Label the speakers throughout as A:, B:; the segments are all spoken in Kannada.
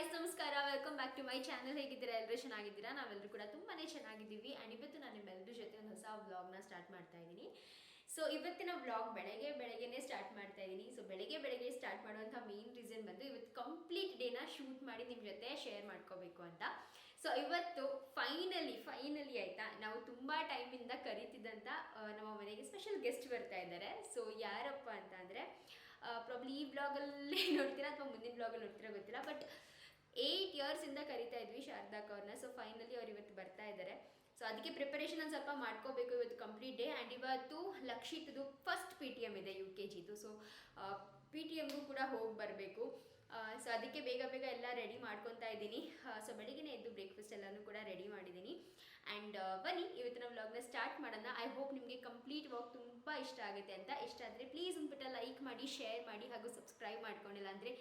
A: ಗಾಯ್ಸ್ ನಮಸ್ಕಾರ. Welcome back to my channel ಹೇಗಿದ್ದೀರಾ? ಎಲ್ಲರೂ ಚೆನ್ನಾಗಿದ್ದೀರಾ? ನಾವೆಲ್ಲರೂ ಕೂಡ ತುಂಬಾನೇ ಚೆನ್ನಾಗಿದ್ದೀವಿ. ಆ್ಯಂಡ್ ಇವತ್ತು ನಾನು ನಿಮ್ಮೆಲ್ಲರ ಜೊತೆ ಒಂದು ಹೊಸ ವ್ಲಾಗ್ನ ಸ್ಟಾರ್ಟ್ ಮಾಡ್ತಾ ಇದ್ದೀನಿ. ಸೊ ಇವತ್ತಿನ ವ್ಲಾಗ್ ಬೆಳಗ್ಗೆ ಬೆಳಗ್ಗೆನೇ ಸ್ಟಾರ್ಟ್ ಮಾಡ್ತಾ ಇದ್ದೀನಿ. ಸೊ ಬೆಳಗ್ಗೆ ಬೆಳಗ್ಗೆ ಸ್ಟಾರ್ಟ್ ಮಾಡುವಂಥ ಮೇನ್ ರೀಸನ್ ಬಂದು ಇವತ್ತು ಕಂಪ್ಲೀಟ್ ಡೇನ ಶೂಟ್ ಮಾಡಿ ನಿಮ್ಮ ಜೊತೆ ಶೇರ್ ಮಾಡ್ಕೋಬೇಕು ಅಂತ. ಸೊ ಇವತ್ತು ಫೈನಲಿ ಫೈನಲಿ ಆಯ್ತಾ? ನಾವು ತುಂಬ ಟೈಮಿಂದ ಕರೀತಿದ್ದಂಥ ನಮ್ಮ ಮನೆಗೆ ಸ್ಪೆಷಲ್ ಗೆಸ್ಟ್ ಬರ್ತಾ ಇದ್ದಾರೆ. ಸೊ ಯಾರಪ್ಪ ಅಂತ ಅಂದರೆ ಪ್ರಾಬ್ಲಿ ಈ ಬ್ಲಾಗಲ್ಲಿ ನೋಡ್ತೀರಾ ಅಥವಾ ಮುಂದಿನ ಬ್ಲಾಗಲ್ಲಿ ನೋಡ್ತೀರಾ ಗೊತ್ತಿಲ್ಲ. ಬಟ್ ಏಯ್ಟ್ ಇಯರ್ಸಿಂದ ಕರಿತಾ ಇದ್ವಿ ಶಾರದಾಕ್ ಅವ್ರನ್ನ. ಸೊ ಫೈನಲಿ ಅವ್ರು ಇವತ್ತು ಬರ್ತಾ ಇದ್ದಾರೆ ಸೊ ಅದಕ್ಕೆ ಪ್ರಿಪರೇಷನ್ ಒಂದು ಸ್ವಲ್ಪ ಮಾಡ್ಕೋಬೇಕು ಇವತ್ತು ಕಂಪ್ಲೀಟ್ ಡೇ ಆ್ಯಂಡ್ ಇವತ್ತು ಲಕ್ಷಿತದು ಫಸ್ಟ್ ಪಿ ಟಿ ಎಂ ಇದೆ ಯು ಕೆ ಜಿದು ಸೊ ಪಿ ಟಿ ಎಮ್ಗೂ ಕೂಡ ಹೋಗಿ ಬರಬೇಕು. ಸೊ ಅದಕ್ಕೆ ಬೇಗ ಬೇಗ ಎಲ್ಲ ರೆಡಿ ಮಾಡ್ಕೊತಾ ಇದ್ದೀನಿ. ಸೊ ಬೆಳಿಗ್ಗೆ ಎದ್ದು ಬ್ರೇಕ್ಫಾಸ್ಟ್ ಎಲ್ಲನೂ ಕೂಡ ರೆಡಿ ಮಾಡಿದ್ದೀನಿ. ಆ್ಯಂಡ್ ಬನ್ನಿ ಇವತ್ತಿನ ವ್ಲಾಗ್ನ ಸ್ಟಾರ್ಟ್ ಮಾಡೋಣ. ಐ ಹೋಪ್ ನಿಮಗೆ ಕಂಪ್ಲೀಟ್ ವಾಕ್ ತುಂಬ ಇಷ್ಟ ಆಗುತ್ತೆ ಅಂತ. ಇಷ್ಟ ಆದರೆ ಪ್ಲೀಸ್ ಒಂದ್ಬಿಟ್ಟ ಲೈಕ್ ಮಾಡಿ ಶೇರ್ ಮಾಡಿ ಹಾಗೂ ಸಬ್ಸ್ಕ್ರೈಬ್ ಮಾಡ್ಕೊಂಡಿಲ್ಲ ಅಂದರೆ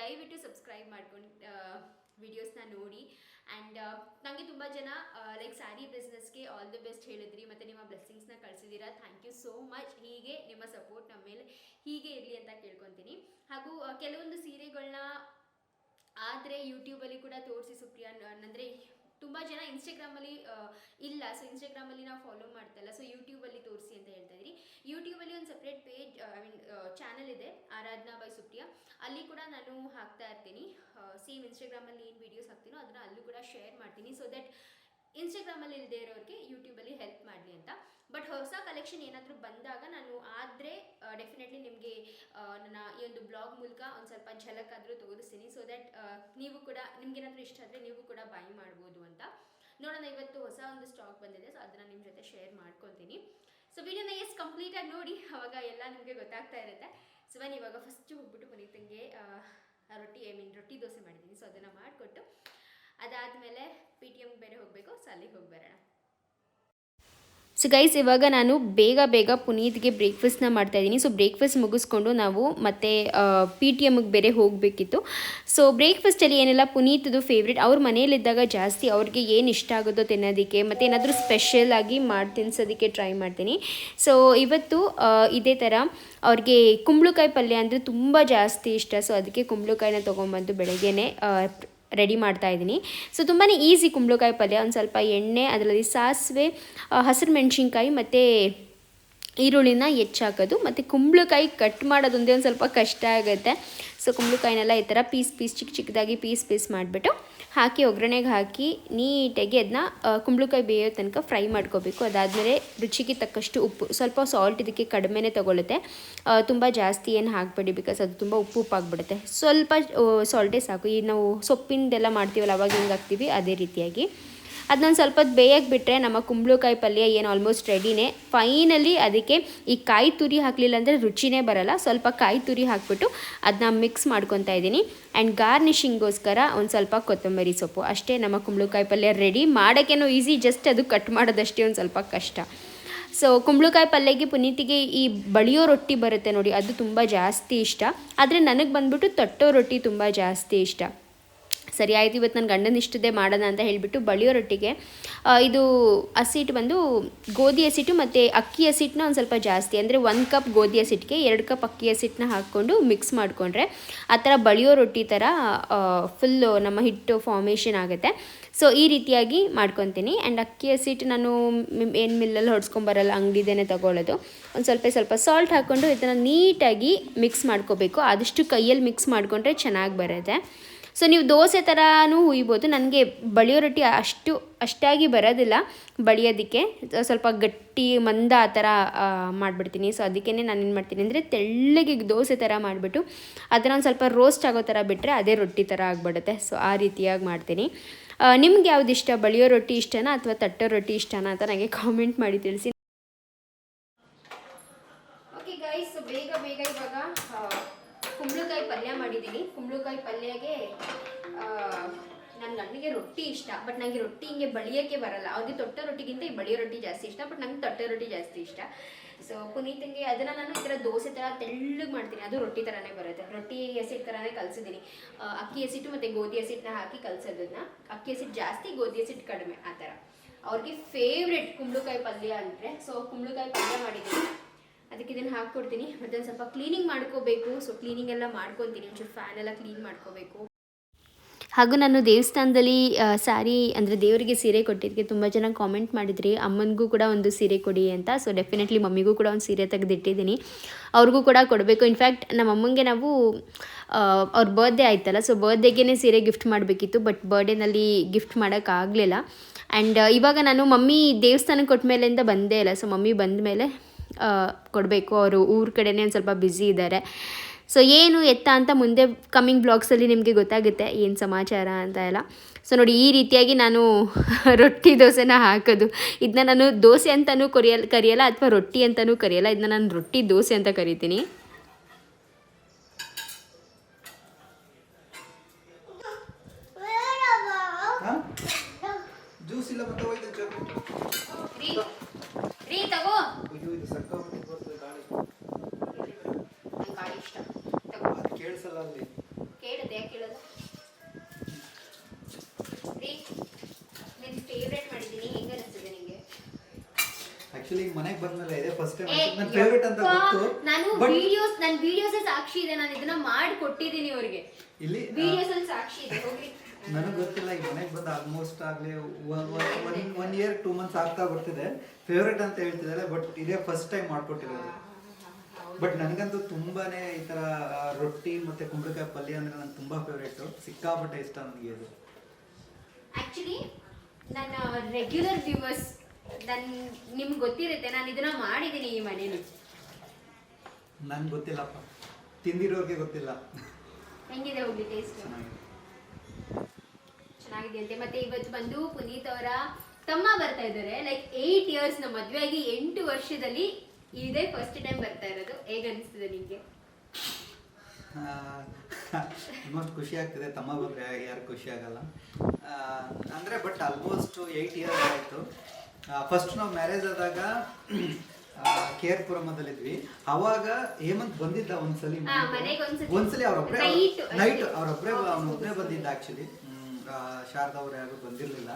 A: ದಯವಿಟ್ಟು ಸಬ್ಸ್ಕ್ರೈಬ್ ಮಾಡ್ಕೊಂಡು ವಿಡಿಯೋಸ್ನ ನೋಡಿ. ಆ್ಯಂಡ್ ನನಗೆ ತುಂಬ ಜನ ಲೈಕ್ ಸ್ಯಾರಿ ಬಿಸ್ನೆಸ್ಗೆ ಆಲ್ ದಿ ಬೆಸ್ಟ್ ಹೇಳಿದ್ರಿ. ಮತ್ತು ನಿಮ್ಮ ಬ್ಲೆಸ್ಸಿಂಗ್ಸ್ನ ಕಳಿಸಿದ್ದೀರಾ. ಥ್ಯಾಂಕ್ ಯು ಸೋ ಮಚ್ ಹೀಗೆ ನಿಮ್ಮ ಸಪೋರ್ಟ್ ನಮ್ಮ ಮೇಲೆ ಹೀಗೆ ಇರಲಿ ಅಂತ ಕೇಳ್ಕೊತೀನಿ. ಹಾಗೂ ಕೆಲವೊಂದು ಸೀರೆಗಳನ್ನ ಆದರೆ ಯೂಟ್ಯೂಬಲ್ಲಿ ಕೂಡ ತೋರಿಸಿ ಸುಪ್ರಿಯಾ. ಅಂದರೆ ತುಂಬ ಜನ ಇನ್ಸ್ಟಾಗ್ರಾಮಲ್ಲಿ ಇಲ್ಲ. ಸೊ ಇನ್ಸ್ಟಾಗ್ರಾಮಲ್ಲಿ ನಾವು ಫಾಲೋ ಮಾಡ್ತಾಯಿಲ್ಲ ಸೊ ಯೂಟ್ಯೂಬಲ್ಲಿ ತೋರಿಸಿ ಅಂತ ಹೇಳ್ತಾ ಇದ್ದೀರಿ ಯೂಟ್ಯೂಬಲ್ಲಿ ಒಂದು separate page I mean channel ಇದೆ ಆರಾಧನಾ ಬೈ ಸುಪ್ರಿಯಾ ಅಲ್ಲಿ ಕೂಡ ನಾನು ಹಾಕ್ತಾ ಇರ್ತೀನಿ. ಸೇಮ್ ಇನ್ಸ್ಟಾಗ್ರಾಮಲ್ಲಿ ಏನು ವೀಡಿಯೋಸ್ ಹಾಕ್ತೀನೋ ಅದನ್ನು ಅಲ್ಲೂ ಕೂಡ ಶೇರ್ ಮಾಡ್ತೀನಿ. ಸೊ ದಟ್ ಇನ್ಸ್ಟಾಗ್ರಾಮಲ್ಲಿ ಇಲ್ಲದೆ ಇರೋರಿಗೆ ಯೂಟ್ಯೂಬಲ್ಲಿ ಹೆಲ್ಪ್ ಮಾಡಲಿ ಅಂತ. ಬಟ್ ಹೊಸ ಕಲೆಕ್ಷನ್ ಏನಾದರೂ ಬಂದಾಗ ನಾನು ಆದರೆ ಡೆಫಿನೆಟ್ಲಿ ನಿಮಗೆ ನನ್ನ ಈ ಒಂದು ಬ್ಲಾಗ್ ಮೂಲಕ ಒಂದು ಸ್ವಲ್ಪ ಝಲಕ್ ಆದರೂ ತೋರಿಸ್ತೀನಿ ಸೊ ದಟ್ ನೀವು ಕೂಡ ನಿಮ್ಗೇನಾದರೂ ಇಷ್ಟ ಆದರೆ ನೀವು ಕೂಡ ಬೈ ಮಾಡ್ಬೋದು ಅಂತ. ನೋಡೋಣ, ಇವತ್ತು ಹೊಸ ಒಂದು ಸ್ಟಾಕ್ ಬಂದಿದೆ ಸೊ ಅದನ್ನು ನಿಮ್ಮ ಜೊತೆ ಶೇರ್ ಮಾಡ್ಕೊತೀನಿ ಸೊ ವಿಡಿಯೋನ ಎಸ್ ಕಂಪ್ಲೀಟಾಗಿ ನೋಡಿ. ಅವಾಗ ಎಲ್ಲ ನಿಮಗೆ ಗೊತ್ತಾಗ್ತಾ ಇರುತ್ತೆ. ಸೊ ಬನ್ನಿ ಇವಾಗ ಫಸ್ಟು ಹೋಗ್ಬಿಟ್ಟು ಪುನೀತಂಗೆ ರೊಟ್ಟಿ ಐ ಮೀನ್ ರೊಟ್ಟಿ ದೋಸೆ ಮಾಡಿದ್ದೀನಿ ಸೊ ಅದನ್ನು ಮಾಡಿಕೊಟ್ಟು ಅದಾದಮೇಲೆ ಪಿ ಟಿ ಎಮ್ಗೆ ಬೇರೆ ಹೋಗಬೇಕು, ಸೊ ಅಲ್ಲಿಗೆ
B: ಸೊ ಗೈಸ್ ಇವಾಗ ನಾನು ಬೇಗ ಬೇಗ ಪುನೀತ್ಗೆ ಬ್ರೇಕ್ಫಾಸ್ಟ್ನ ಮಾಡ್ತಾಯಿದ್ದೀನಿ ಸೊ ಬ್ರೇಕ್ಫಾಸ್ಟ್ ಮುಗಿಸ್ಕೊಂಡು ನಾವು ಮತ್ತೆ ಪಿ ಟಿ ಎಮ್ಗೆ ಬೇರೆ ಹೋಗಬೇಕಿತ್ತು. ಸೊ ಬ್ರೇಕ್ಫಾಸ್ಟಲ್ಲಿ ಏನೆಲ್ಲ, ಪುನೀತದು ಫೇವ್ರೇಟ್ ಅವ್ರ ಮನೇಲಿದ್ದಾಗ ಜಾಸ್ತಿ ಅವ್ರಿಗೆ ಏನು ಇಷ್ಟ ಆಗೋದೋ ತಿನ್ನೋದಕ್ಕೆ, ಮತ್ತು ಏನಾದರೂ ಸ್ಪೆಷಲ್ ಆಗಿ ಮಾಡಿ, ತಿನ್ಸೋದಕ್ಕೆ ಟ್ರೈ ಮಾಡ್ತೀನಿ. ಸೊ ಇವತ್ತು ಇದೇ ಥರ ಅವ್ರಿಗೆ ಕುಂಬಳಕಾಯಿ ಪಲ್ಯ ಅಂದರೆ ತುಂಬ ಜಾಸ್ತಿ ಇಷ್ಟ. ಸೊ ಅದಕ್ಕೆ ಕುಂಬಳಕಾಯಿನ ತೊಗೊಂಬಂದು ಬೆಳಗ್ಗೆನೆ ರೆಡಿ ಮಾಡ್ತಾ ಇದ್ದೀನಿ. ಸೊ ತುಂಬಾ ಈಸಿ ಕುಂಬಳಕಾಯಿ ಪಲ್ಯ. ಒಂದು ಸ್ವಲ್ಪ ಎಣ್ಣೆ, ಅದರಲ್ಲಿ ಸಾಸಿವೆ ಹಸಿರು ಮೆಣಸಿನ್ಕಾಯಿ ಮತ್ತು ಈರುಳ್ಳಿನ ಹೆಚ್ಚಾಕೋದು. ಮತ್ತು ಕುಂಬಳಕಾಯಿ ಕಟ್ ಮಾಡೋದೊಂದೇ ಒಂದು ಸ್ವಲ್ಪ ಕಷ್ಟ ಆಗುತ್ತೆ. ಸೊ ಕುಂಬಳಕಾಯಿನೆಲ್ಲ ಈ ಥರ ಪೀಸ್ ಪೀಸ್ ಚಿಕ್ಕ ಚಿಕ್ಕದಾಗಿ ಪೀಸ್ ಪೀಸ್ ಮಾಡಿಬಿಟ್ಟು ಹಾಕಿ ಒಗ್ಗರಣೆಗೆ ಹಾಕಿ ನೀಟಾಗಿ ಅದನ್ನ ಕುಂಬಳಕಾಯಿ ಬೇಯೋ ತನಕ ಫ್ರೈ ಮಾಡ್ಕೋಬೇಕು. ಅದಾದಮೇಲೆ ರುಚಿಗೆ ತಕ್ಕಷ್ಟು ಉಪ್ಪು, ಸ್ವಲ್ಪ ಸಾಲ್ಟ್ ಇದಕ್ಕೆ ಕಡಿಮೆನೇ ತೊಗೊಳುತ್ತೆ ತುಂಬ ಜಾಸ್ತಿ ಏನು ಹಾಕಬೇಡಿ ಬಿಕಾಸ್ ಅದು ತುಂಬ ಉಪ್ಪು ಉಪ್ಪು ಆಗಿಬಿಡುತ್ತೆ. ಸ್ವಲ್ಪ ಸಾಲ್ಟೇ ಸಾಕು. ಈ ನಾವು ಸೊಪ್ಪಿಂದೆಲ್ಲ ಮಾಡ್ತೀವಲ್ಲ, ಅವಾಗ ಹೆಂಗೆ ಹಾಕ್ತೀವಿ, ಅದೇ ರೀತಿಯಾಗಿ. ಅದನ್ನೊಂದು ಸ್ವಲ್ಪ ಬೇಯಕ್ಕೆ ಬಿಟ್ಟರೆ ನಮ್ಮ ಕುಂಬಳಕಾಯಿ ಪಲ್ಯ ಏನು ಆಲ್ಮೋಸ್ಟ್ ರೆಡಿನೇ ಫೈನಲಿ ಅದಕ್ಕೆ ಈ ಕಾಯಿ ತುರಿ ಹಾಕಲಿಲ್ಲ ಅಂದರೆ ರುಚಿನೇ ಬರಲ್ಲ. ಸ್ವಲ್ಪ ಕಾಯಿ ತುರಿ ಹಾಕ್ಬಿಟ್ಟು ಅದನ್ನ ಮಿಕ್ಸ್ ಮಾಡ್ಕೊತಾ ಇದ್ದೀನಿ. ಆ್ಯಂಡ್ ಗಾರ್ನಿಷಿಂಗೋಸ್ಕರ ಒಂದು ಸ್ವಲ್ಪ ಕೊತ್ತಂಬರಿ ಸೊಪ್ಪು. ಅಷ್ಟೇ ನಮ್ಮ ಕುಂಬಳಕಾಯಿ ಪಲ್ಯ ರೆಡಿ ಮಾಡೋಕ್ಕೇನೋ ಈಸಿ ಜಸ್ಟ್ ಅದು ಕಟ್ ಮಾಡೋದಷ್ಟೇ ಒಂದು ಸ್ವಲ್ಪ ಕಷ್ಟ. ಸೊ ಕುಂಬಳಕಾಯಿ ಪಲ್ಯಗೆ ಪುನೀತಿಗೆ ಈ ಬಳಿಯೋ ರೊಟ್ಟಿ ಬರುತ್ತೆ ನೋಡಿ, ಅದು ತುಂಬ ಜಾಸ್ತಿ ಇಷ್ಟ. ಆದರೆ ನನಗೆ ಬಂದ್ಬಿಟ್ಟು ತಟ್ಟೋ ರೊಟ್ಟಿ ತುಂಬ ಜಾಸ್ತಿ ಇಷ್ಟ. ಸರಿ ಆಯ್ತು ಇವತ್ತು ನನ್ನ ಗಂಡನ ಇಷ್ಟದೇ ಮಾಡೋಣ ಅಂತ ಹೇಳಿಬಿಟ್ಟು ಬಳಿಯೋ ರೊಟ್ಟಿಗೆ ಇದು ಹಸಿಟ್ಟು ಬಂದು ಗೋಧಿ ಹಸಿಟ್ಟು ಮತ್ತು ಅಕ್ಕಿ ಹಸಿಟ್ಟನ್ನ ಒಂದು ಸ್ವಲ್ಪ ಜಾಸ್ತಿ, ಅಂದರೆ ಒಂದು ಕಪ್ ಗೋಧಿ ಹಸಿಟ್ಟಿಗೆ ಎರಡು ಕಪ್ ಅಕ್ಕಿ ಹಸಿಟ್ಟನ್ನ ಹಾಕ್ಕೊಂಡು ಮಿಕ್ಸ್ ಮಾಡಿಕೊಂಡ್ರೆ ಆ ಥರ ಬಳಿಯೋ ರೊಟ್ಟಿ ಥರ ಫುಲ್ಲು ನಮ್ಮ ಹಿಟ್ಟು ಫಾರ್ಮೇಷನ್ ಆಗುತ್ತೆ. ಸೊ ಈ ರೀತಿಯಾಗಿ ಮಾಡ್ಕೊತೀನಿ. ಆ್ಯಂಡ್ ಅಕ್ಕಿ ಹಸಿಟ್ಟು ನಾನು ಏನು ಮಿಲ್ಲಲ್ಲಿ ಹೊಡ್ಸ್ಕೊಂಬರಲ್ಲ, ಅಂಗಡಿದೇನೆ ತಗೊಳ್ಳೋದು ಒಂದು ಸ್ವಲ್ಪ ಸ್ವಲ್ಪ ಸಾಲ್ಟ್ ಹಾಕ್ಕೊಂಡು ಇದನ್ನು ನೀಟಾಗಿ ಮಿಕ್ಸ್ ಮಾಡ್ಕೋಬೇಕು. ಆದಷ್ಟು ಕೈಯಲ್ಲಿ ಮಿಕ್ಸ್ ಮಾಡಿಕೊಂಡ್ರೆ ಚೆನ್ನಾಗಿ ಬರುತ್ತೆ. ಸೊ ನೀವು ದೋಸೆ ಥರನೂ ಹುಯ್ಬೋದು. ನನಗೆ ಬಳಿಯೋ ರೊಟ್ಟಿ ಅಷ್ಟು, ಅಷ್ಟಾಗಿ ಬರೋದಿಲ್ಲ. ಬಳಿಯೋದಕ್ಕೆ. ಸ್ವಲ್ಪ ಗಟ್ಟಿ ಮಂದ ಆ ಥರ ಮಾಡಿಬಿಡ್ತೀನಿ. ಸೊ ಅದಕ್ಕೇ ನಾನು ಏನು ಮಾಡ್ತೀನಿ ಅಂದರೆ ತೆಳ್ಳಗೆ ದೋಸೆ ಥರ ಮಾಡಿಬಿಟ್ಟು, ಅದನ್ನು ಒಂದು ಸ್ವಲ್ಪ ರೋಸ್ಟ್ ಆಗೋ ಥರ ಬಿಟ್ಟರೆ ಅದೇ ರೊಟ್ಟಿ ಥರ ಆಗಿಬಿಡುತ್ತೆ. ಸೊ ಆ ರೀತಿಯಾಗಿ ಮಾಡ್ತೀನಿ. ನಿಮ್ಗೆ ಯಾವ್ದು ಇಷ್ಟ? ಬಳಿಯೋ ರೊಟ್ಟಿ ಇಷ್ಟನಾ ಅಥವಾ ತಟ್ಟೋ ರೊಟ್ಟಿ ಇಷ್ಟನಾ ಅಂತ ನನಗೆ ಕಾಮೆಂಟ್ ಮಾಡಿ ತಿಳಿಸಿ.
A: ಓಕೆ ಗೈಸ್ ಬೇಗ ಬೇಗ ಇವಾಗ ಪಲ್ಯ ಮಾಡಿದ್ದೀನಿ. ಕುಂಬಳಕಾಯಿ ಪಲ್ಯಗೆ ನನ್ನ ಗಂಡಿಗೆ ರೊಟ್ಟಿ ಇಷ್ಟ ಬಟ್ ನನಗೆ ರೊಟ್ಟಿ ಹಿಂಗೆ ಬಳಿಯೋಕ್ಕೆ ಬರಲ್ಲ. ಅವ್ರಿಗೆ ತೊಟ್ಟ ರೊಟ್ಟಿಗಿಂತ ಈ ಬಳಿಯೋ ರೊಟ್ಟಿ ಜಾಸ್ತಿ ಇಷ್ಟ ಬಟ್ ನಂಗೆ ತೊಟ್ಟೆ ರೊಟ್ಟಿ ಜಾಸ್ತಿ ಇಷ್ಟ. ಸೊ ಪುನೀತಂಗೆ ಅದನ್ನು ನಾನು ಈ ಥರ ದೋಸೆ ಥರ ತೆಳ್ಳಗೆ ಮಾಡ್ತೀನಿ. ಅದು ರೊಟ್ಟಿ ಥರನೇ ಬರುತ್ತೆ. ರೊಟ್ಟಿ ಹಸಿಟ್ಟು ಥರನೇ ಕಲಿಸಿದ್ದೀನಿ. ಅಕ್ಕಿ ಹಸಿಟ್ಟು ಮತ್ತು ಗೋಧಿ ಹಸಿಟ್ಟನ್ನ ಹಾಕಿ ಕಲಿಸೋದನ್ನ. ಅಕ್ಕಿ ಹಸಿಟ್ಟು ಜಾಸ್ತಿ, ಗೋಧಿ ಹಸಿಟ್ಟು ಕಡಿಮೆ, ಆ ಥರ ಅವ್ರಿಗೆ ಫೇವ್ರೆಟ್ ಕುಂಬಳಕಾಯಿ ಪಲ್ಯ ಅಂದರೆ ಸೊ ಕುಂಬಳಕಾಯಿ ಪಲ್ಯ ಮಾಡಿದ್ದೀನಿ. ಅದಕ್ಕೆ ಇದನ್ನು ಹಾಕ್ಕೊಡ್ತೀನಿ. ಮತ್ತೆ ಸ್ವಲ್ಪ ಕ್ಲೀನಿಂಗ್ ಮಾಡ್ಕೋಬೇಕು. ಸೊ ಕ್ಲೀನಿಂಗ್ ಎಲ್ಲ ಮಾಡ್ಕೊತೀನಿ. ಒಂಚೂರು ಫ್ಯಾನ್ ಎಲ್ಲ ಕ್ಲೀನ್ ಮಾಡ್ಕೋಬೇಕು.
B: ಹಾಗೂ ನಾನು ದೇವಸ್ಥಾನದಲ್ಲಿ ಸಾರಿ ಅಂದರೆ ದೇವರಿಗೆ ಸೀರೆ ಕೊಟ್ಟಿದ್ದಕ್ಕೆ ತುಂಬ ಜನ ಕಾಮೆಂಟ್ ಮಾಡಿದ್ರಿ. ಅಮ್ಮನಿಗೂ ಕೂಡ ಒಂದು ಸೀರೆ ಕೊಡಿ ಅಂತ. ಸೊ ಡೆಫಿನೆಟ್ಲಿ ಮಮ್ಮಿಗೂ ಕೂಡ ಒಂದು ಸೀರೆ ತೆಗೆದಿಟ್ಟಿದ್ದೀನಿ. ಅವ್ರಿಗೂ ಕೂಡ ಕೊಡಬೇಕು. ಇನ್ಫ್ಯಾಕ್ಟ್ ನಮ್ಮ ಅಮ್ಮಂಗೆ ನಾವು ಅವ್ರ ಬರ್ಡೇ ಆಯ್ತಲ್ಲ ಸೊ ಬರ್ಡೇಗೇ ಸೀರೆ ಗಿಫ್ಟ್ ಮಾಡಬೇಕಿತ್ತು. ಬಟ್ ಬರ್ಡೇನಲ್ಲಿ ಗಿಫ್ಟ್ ಮಾಡೋಕ್ಕಾಗಲಿಲ್ಲ ಆ್ಯಂಡ್ ಇವಾಗ ನಾನು ಮಮ್ಮಿ ದೇವಸ್ಥಾನಕ್ಕೆ ಕೊಟ್ಟ ಮೇಲಿಂದ ಬಂದೇ ಇಲ್ಲ. ಸೊ ಮಮ್ಮಿ ಬಂದ ಮೇಲೆ ಕೊಡಬೇಕು. ಅವರು ಊರ ಕಡೆನೇ ಒಂದು ಸ್ವಲ್ಪ ಬ್ಯುಸಿ ಇದ್ದಾರೆ ಸೊ ಏನು ಎತ್ತ ಅಂತ ಮುಂದೆ ಕಮ್ಮಿಂಗ್ ಬ್ಲಾಗ್ಸಲ್ಲಿ ನಿಮಗೆ ಗೊತ್ತಾಗುತ್ತೆ ಏನು ಸಮಾಚಾರ ಅಂತ ಎಲ್ಲ. ಸೊ ನೋಡಿ, ಈ ರೀತಿಯಾಗಿ ನಾನು ರೊಟ್ಟಿ ದೋಸೆನ ಹಾಕೋದು. ಇದನ್ನ ನಾನು ದೋಸೆ ಅಂತಲೂ ಕರಿಯಲ್ಲ ಕರೆಯಲ್ಲ, ಅಥವಾ ರೊಟ್ಟಿ ಅಂತಲೂ ಕರೆಯಲ್ಲ. ಇದನ್ನ ನಾನು ರೊಟ್ಟಿ ದೋಸೆ ಅಂತ ಕರಿತೀನಿ
C: ಜ್ಯೂಸ್ ಇಲ್ಲ ಮತ್ತೆ ಹೋಯ್ತು ಚಾಕು
A: ರೀ ರೀ ತಗೋ
C: ಅಯ್ಯೋ ಇದು ಸಕ್ಕಾಬಿಟ್ಟು ಬರ್ತದೆ ಗಾಳಿ
A: ನಂಗೆ ಗಾಳಿ ಇಷ್ಟ ತಗೋ
C: ಅದು ಕೇಳಿಸಲ್ಲ ಅಲ್ಲಿ
A: ಯಾಕೆ ಕೇಳೋದು? ರೀ ನಿನ್ ಫೇವ್ರೇಟ್ ಮಾಡಿದ್ದೀನಿ ಹೆಂಗ ಅನಿಸ್ತದೆ ನಿಂಗೆ?
C: ಆಕ್ಚುಲಿ ಮನೆಗೆ ಬಂದ್ಮೇಲೆ ಇದೆ. ಫಸ್ಟ್ ಟೈಮ್ ನನ್ನ ಫೇವರೇಟ್ ಅಂತ ಗೊತ್ತು.
A: ನಾನು ವಿಡಿಯೋಸ್ ನನ್ನ ವಿಡಿಯೋಸ್ ಸಾಕ್ಷಿ ಇದೆ. ನಾನು ಇದನ್ನ ಮಾಡಿ ಕೊಟ್ಟಿದ್ದೀನಿ ಅವ್ರಿಗೆ
C: ಇಲ್ಲಿ
A: ವಿಡಿಯೋಸ್ ಅಲ್ಲಿ ಸಾಕ್ಷಿ ಇದೆ. ಹೋಗ್ಲಿ.
C: ನನಗೆ ಗೊತ್ತಿಲ್ಲ ಈಗ ಮನೆಗೆ ಬಂದು ಆಲ್ಮೋಸ್ಟ್ ಆಗಲಿ ಒನ್ ಇಯರ್ ಟೂ ಮಂತ್ಸ್ ಆಗ್ತಾ ಬರ್ತಿದೆ. ಫೇವ್ರೇಟ್ ಅಂತ ಹೇಳ್ತಿದ್ದಾರೆ ಬಟ್ ಇದೇ ಫಸ್ಟ್ ಟೈಮ್ ಮಾಡ್ಕೊಟ್ಟಿರೋದು. ಬಟ್ ನನಗಂತೂ ತುಂಬಾನೇ ಈ ತರ ರೊಟ್ಟಿ ಮತ್ತೆ ಕುಂಬಳಕಾಯಿ ಪಲ್ಯ ಅಂದ್ರೆ ನಂಗೆ ತುಂಬಾ ಫೇವ್ರೇಟ್ ಸಿಕ್ಕಾಪಟ್ಟೆ ಇಷ್ಟ ನನಗೆ ಇದು
A: ಆಕ್ಚುಲಿ ನನ್ನ ರೆಗ್ಯುಲರ್ ವ್ಯೂವರ್ಸ್ ನನ್ ನಿಮ್ಗೆ ಗೊತ್ತಿರುತ್ತೆ ನಾನು ಇದನ್ನ ಮಾಡಿದ್ದೀನಿ ಈ ಮನೇಲಿ.
C: ನನ್ಗೆ ಗೊತ್ತಿಲ್ಲಪ್ಪ. ತಿಂದಿರೋರಿಗೆ ಗೊತ್ತಿಲ್ಲ.
A: ಹೆಂಗಿದೆ ಹೋಗ್ಲಿ ಟೇಸ್ಟ್
C: ಚೆನ್ನಾಗಿದೆ.
A: ಚೆನ್ನಾಗಿದೆ ಅಂತೆ. ಮತ್ತೆ ಇವತ್ತು ಬಂದು ಪುನೀತ್ ಅವರ ತಮ್ಮ ಬರ್ತಾ ಇದ್ದಾರೆ. ಲೈಕ್ ಏಯ್ಟ್ ಇಯರ್ಸ್ನ ಮದುವೆ ಆಗಿ ಎಂಟು ವರ್ಷದಲ್ಲಿ ಇದೇ ಫಸ್ಟ್ ಟೈಮ್ ಬರ್ತಾ ಇರೋದು. ಹೇಗೆ ಅನಿಸ್ತದೆ ನಿಮಗೆ?
C: ಆಲ್ಮೋಸ್ಟ್ ಖುಷಿ ಆಗ್ತಿದೆ. ತಮ್ಮ ಬಂದರೆ ಯಾರು ಖುಷಿ ಆಗಲ್ಲ. ಆ, ಅಂದ್ರೆ ಬಟ್ ಆಲ್ಮೋಸ್ಟ್ ಏಯ್ಟ್ ಇಯರ್ಸ್ ಆಯಿತು. ಫಸ್ಟ್ ನಾವು ಮ್ಯಾರೇಜ್ ಆದಾಗ ಕೇರ್ಪುರಮದಲ್ಲಿದ್ವಿ ಅವಾಗ ಹೇಮಂತ್ ಬಂದಿದ್ದ ಒಂದ್ಸಲಿ. ಒಂದ್ಸಲಿ ಅವ್ರೊಬ್ರೆ. ನೈಟ್ ಅವ್ರೊಬ್ರೆ ಅವ್ನೊಬ್ರೆ ಬಂದಿದ್ದ ಆಕ್ಚುಲಿ ಶಾರದಾ ಅವ್ರು ಯಾರು ಬಂದಿರಲಿಲ್ಲ.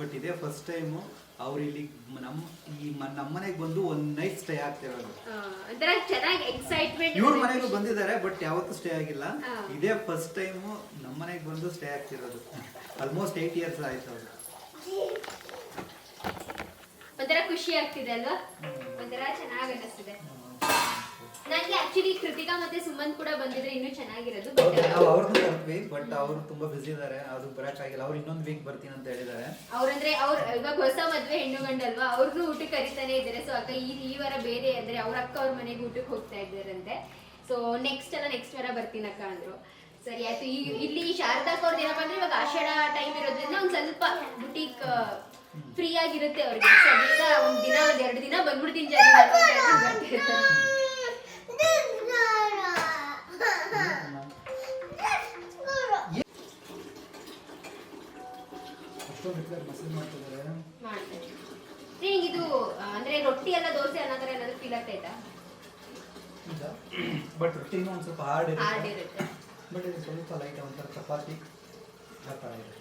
C: ಬಟ್ ಇದೇ ಫಸ್ಟ್ ಟೈಮು ಅವ್ರು ಇಲ್ಲಿ ನಮ್ಮ ಈ ನಮ್ಮನೆಗೆ ನಮ್ಮ ಮನೆಗೆ ಬಂದು ಒಂದ್ ನೈಟ್ ಸ್ಟೇ ಆಗ್ತಿರೋದು
A: ಒಂಥರ ಚೆನ್ನಾಗಿ ಎಕ್ಸೈಟ್ಮೆಂಟ್
C: ಇವ್ರ ಮನೆಗೂ ಬಂದಿದ್ದಾರೆ ಬಟ್ ಯಾವತ್ತೂ ಸ್ಟೇ ಆಗಿಲ್ಲ. ಇದೇ ಫಸ್ಟ್ ಟೈಮು ನಮ್ಮ ಮನೆಗೆ ಬಂದು ಸ್ಟೇ ಆಗ್ತಿರೋದು. ಆಲ್ಮೋಸ್ಟ್ ಏಟ್ ಇಯರ್ಸ್ ಆಯ್ತು ಅವರು
A: ಒಂಥರ ಖುಷಿ ಆಗ್ತಿದೆ ಅಲ್ವಾ? ಒಂಥರ ಚೆನ್ನಾಗಿ ಅನಿಸ್ತಿದೆ. ನಂಗೆ ಆಕ್ಚುಲಿ ಕೃತಿಕಾ ಮತ್ತೆ ಸುಮಂತ್ ಕೂಡ ಬಂದಿದ್ರೆ ಇನ್ನೂ ಚೆನ್ನಾಗಿರೋದು ಬಟ್
C: ನಾವು ಅವ್ರದ್ದು ಕರೆದ್ವಿ ಬಟ್ ಅವರು ತುಂಬಾ ಬಿಸಿ ಇದ್ದಾರೆ ಅದು ಬರೋಕ್ಕಾಗಿಲ್ಲ ಅವ್ರು ಇನ್ನೊಂದು ವೀಕ್ ಬರ್ತೀನಿ ಅಂತ ಹೇಳಿದ್ದಾರೆ.
A: ಅವ್ರಂದ್ರೆ ಅವ್ರ ಇವಾಗ ಹೊಸ ಮದ್ವೆ ಹೆಣ್ಣು ಗಂಡಲ್ವಾ? ಅವ್ರನ್ನೂ ಊಟಕ್ಕೆ ಕರಿತಾನೆ ಇದ್ದಾರೆ. ಸೊ ಅಕ್ಕ ಈ ಈ ವಾರ ಬೇರೆ ಅಂದ್ರೆ ಅವ್ರ ಅಕ್ಕ ಅವ್ರ ಮನೆಗೆ ಊಟಕ್ಕೆ ಹೋಗ್ತಾ ಇದ್ದಾರಂತೆ. ಸೊ ನೆಕ್ಸ್ಟ್ ಎಲ್ಲ ನೆಕ್ಸ್ಟ್ ವಾರ ಬರ್ತೀನಿ ಅಕ್ಕ ಅಂದ್ರು. ಸರಿ ಆಯ್ತು. ಈಗ ಇಲ್ಲಿ ಶಾರದಾ ಅವ್ರದ್ದು ಏನಪ್ಪ ಅಂದ್ರೆ ಇವಾಗ ಆಷಾಢ ಟೈಮ್ ಇರೋದ್ರಿಂದ ಒಂದ್ ಸ್ವಲ್ಪ ಬುಟೀಕ್ ಫ್ರೀ ಆಗಿರುತ್ತೆ ಅವ್ರಿಗೆ. ಸೊ ಒಂದ್ ದಿನ ಒಂದ್ ಎರಡು ದಿನ ಬಂದ್ಬಿಡ್ತೀನಿ ಜನ ಬರ್ತಿರ್ತಾರೆ
C: ಅಷ್ಟೊಂದು ಮಸೀದ್ ಮಾಡ್ತಿದ್ದಾರೆ.
A: ಮಾಡ್ತಾರೆ ನಿಂಗೆ ಇದು ಅಂದ್ರೆ ರೊಟ್ಟಿ ಎಲ್ಲ ದೋಸೆ ಅನ್ನೋ ಥರ ಏನಾದ್ರು ಫೀಲ್ ಆಗ್ತೈತಾ
C: ಬಟ್ ರೊಟ್ಟಿ ಒಂದು ಸ್ವಲ್ಪ ಹಾರ್ಡ್
A: ಹಾರ್ಡ್
C: ಇರುತ್ತೆ
A: ಇರುತ್ತೆ.
C: ಬಟ್ ಇದು ಸ್ವಲ್ಪ ಲೈಟ್ ಒಂಥರ ಚಪಾತಿ ಆ ಥರ ಇದೆ.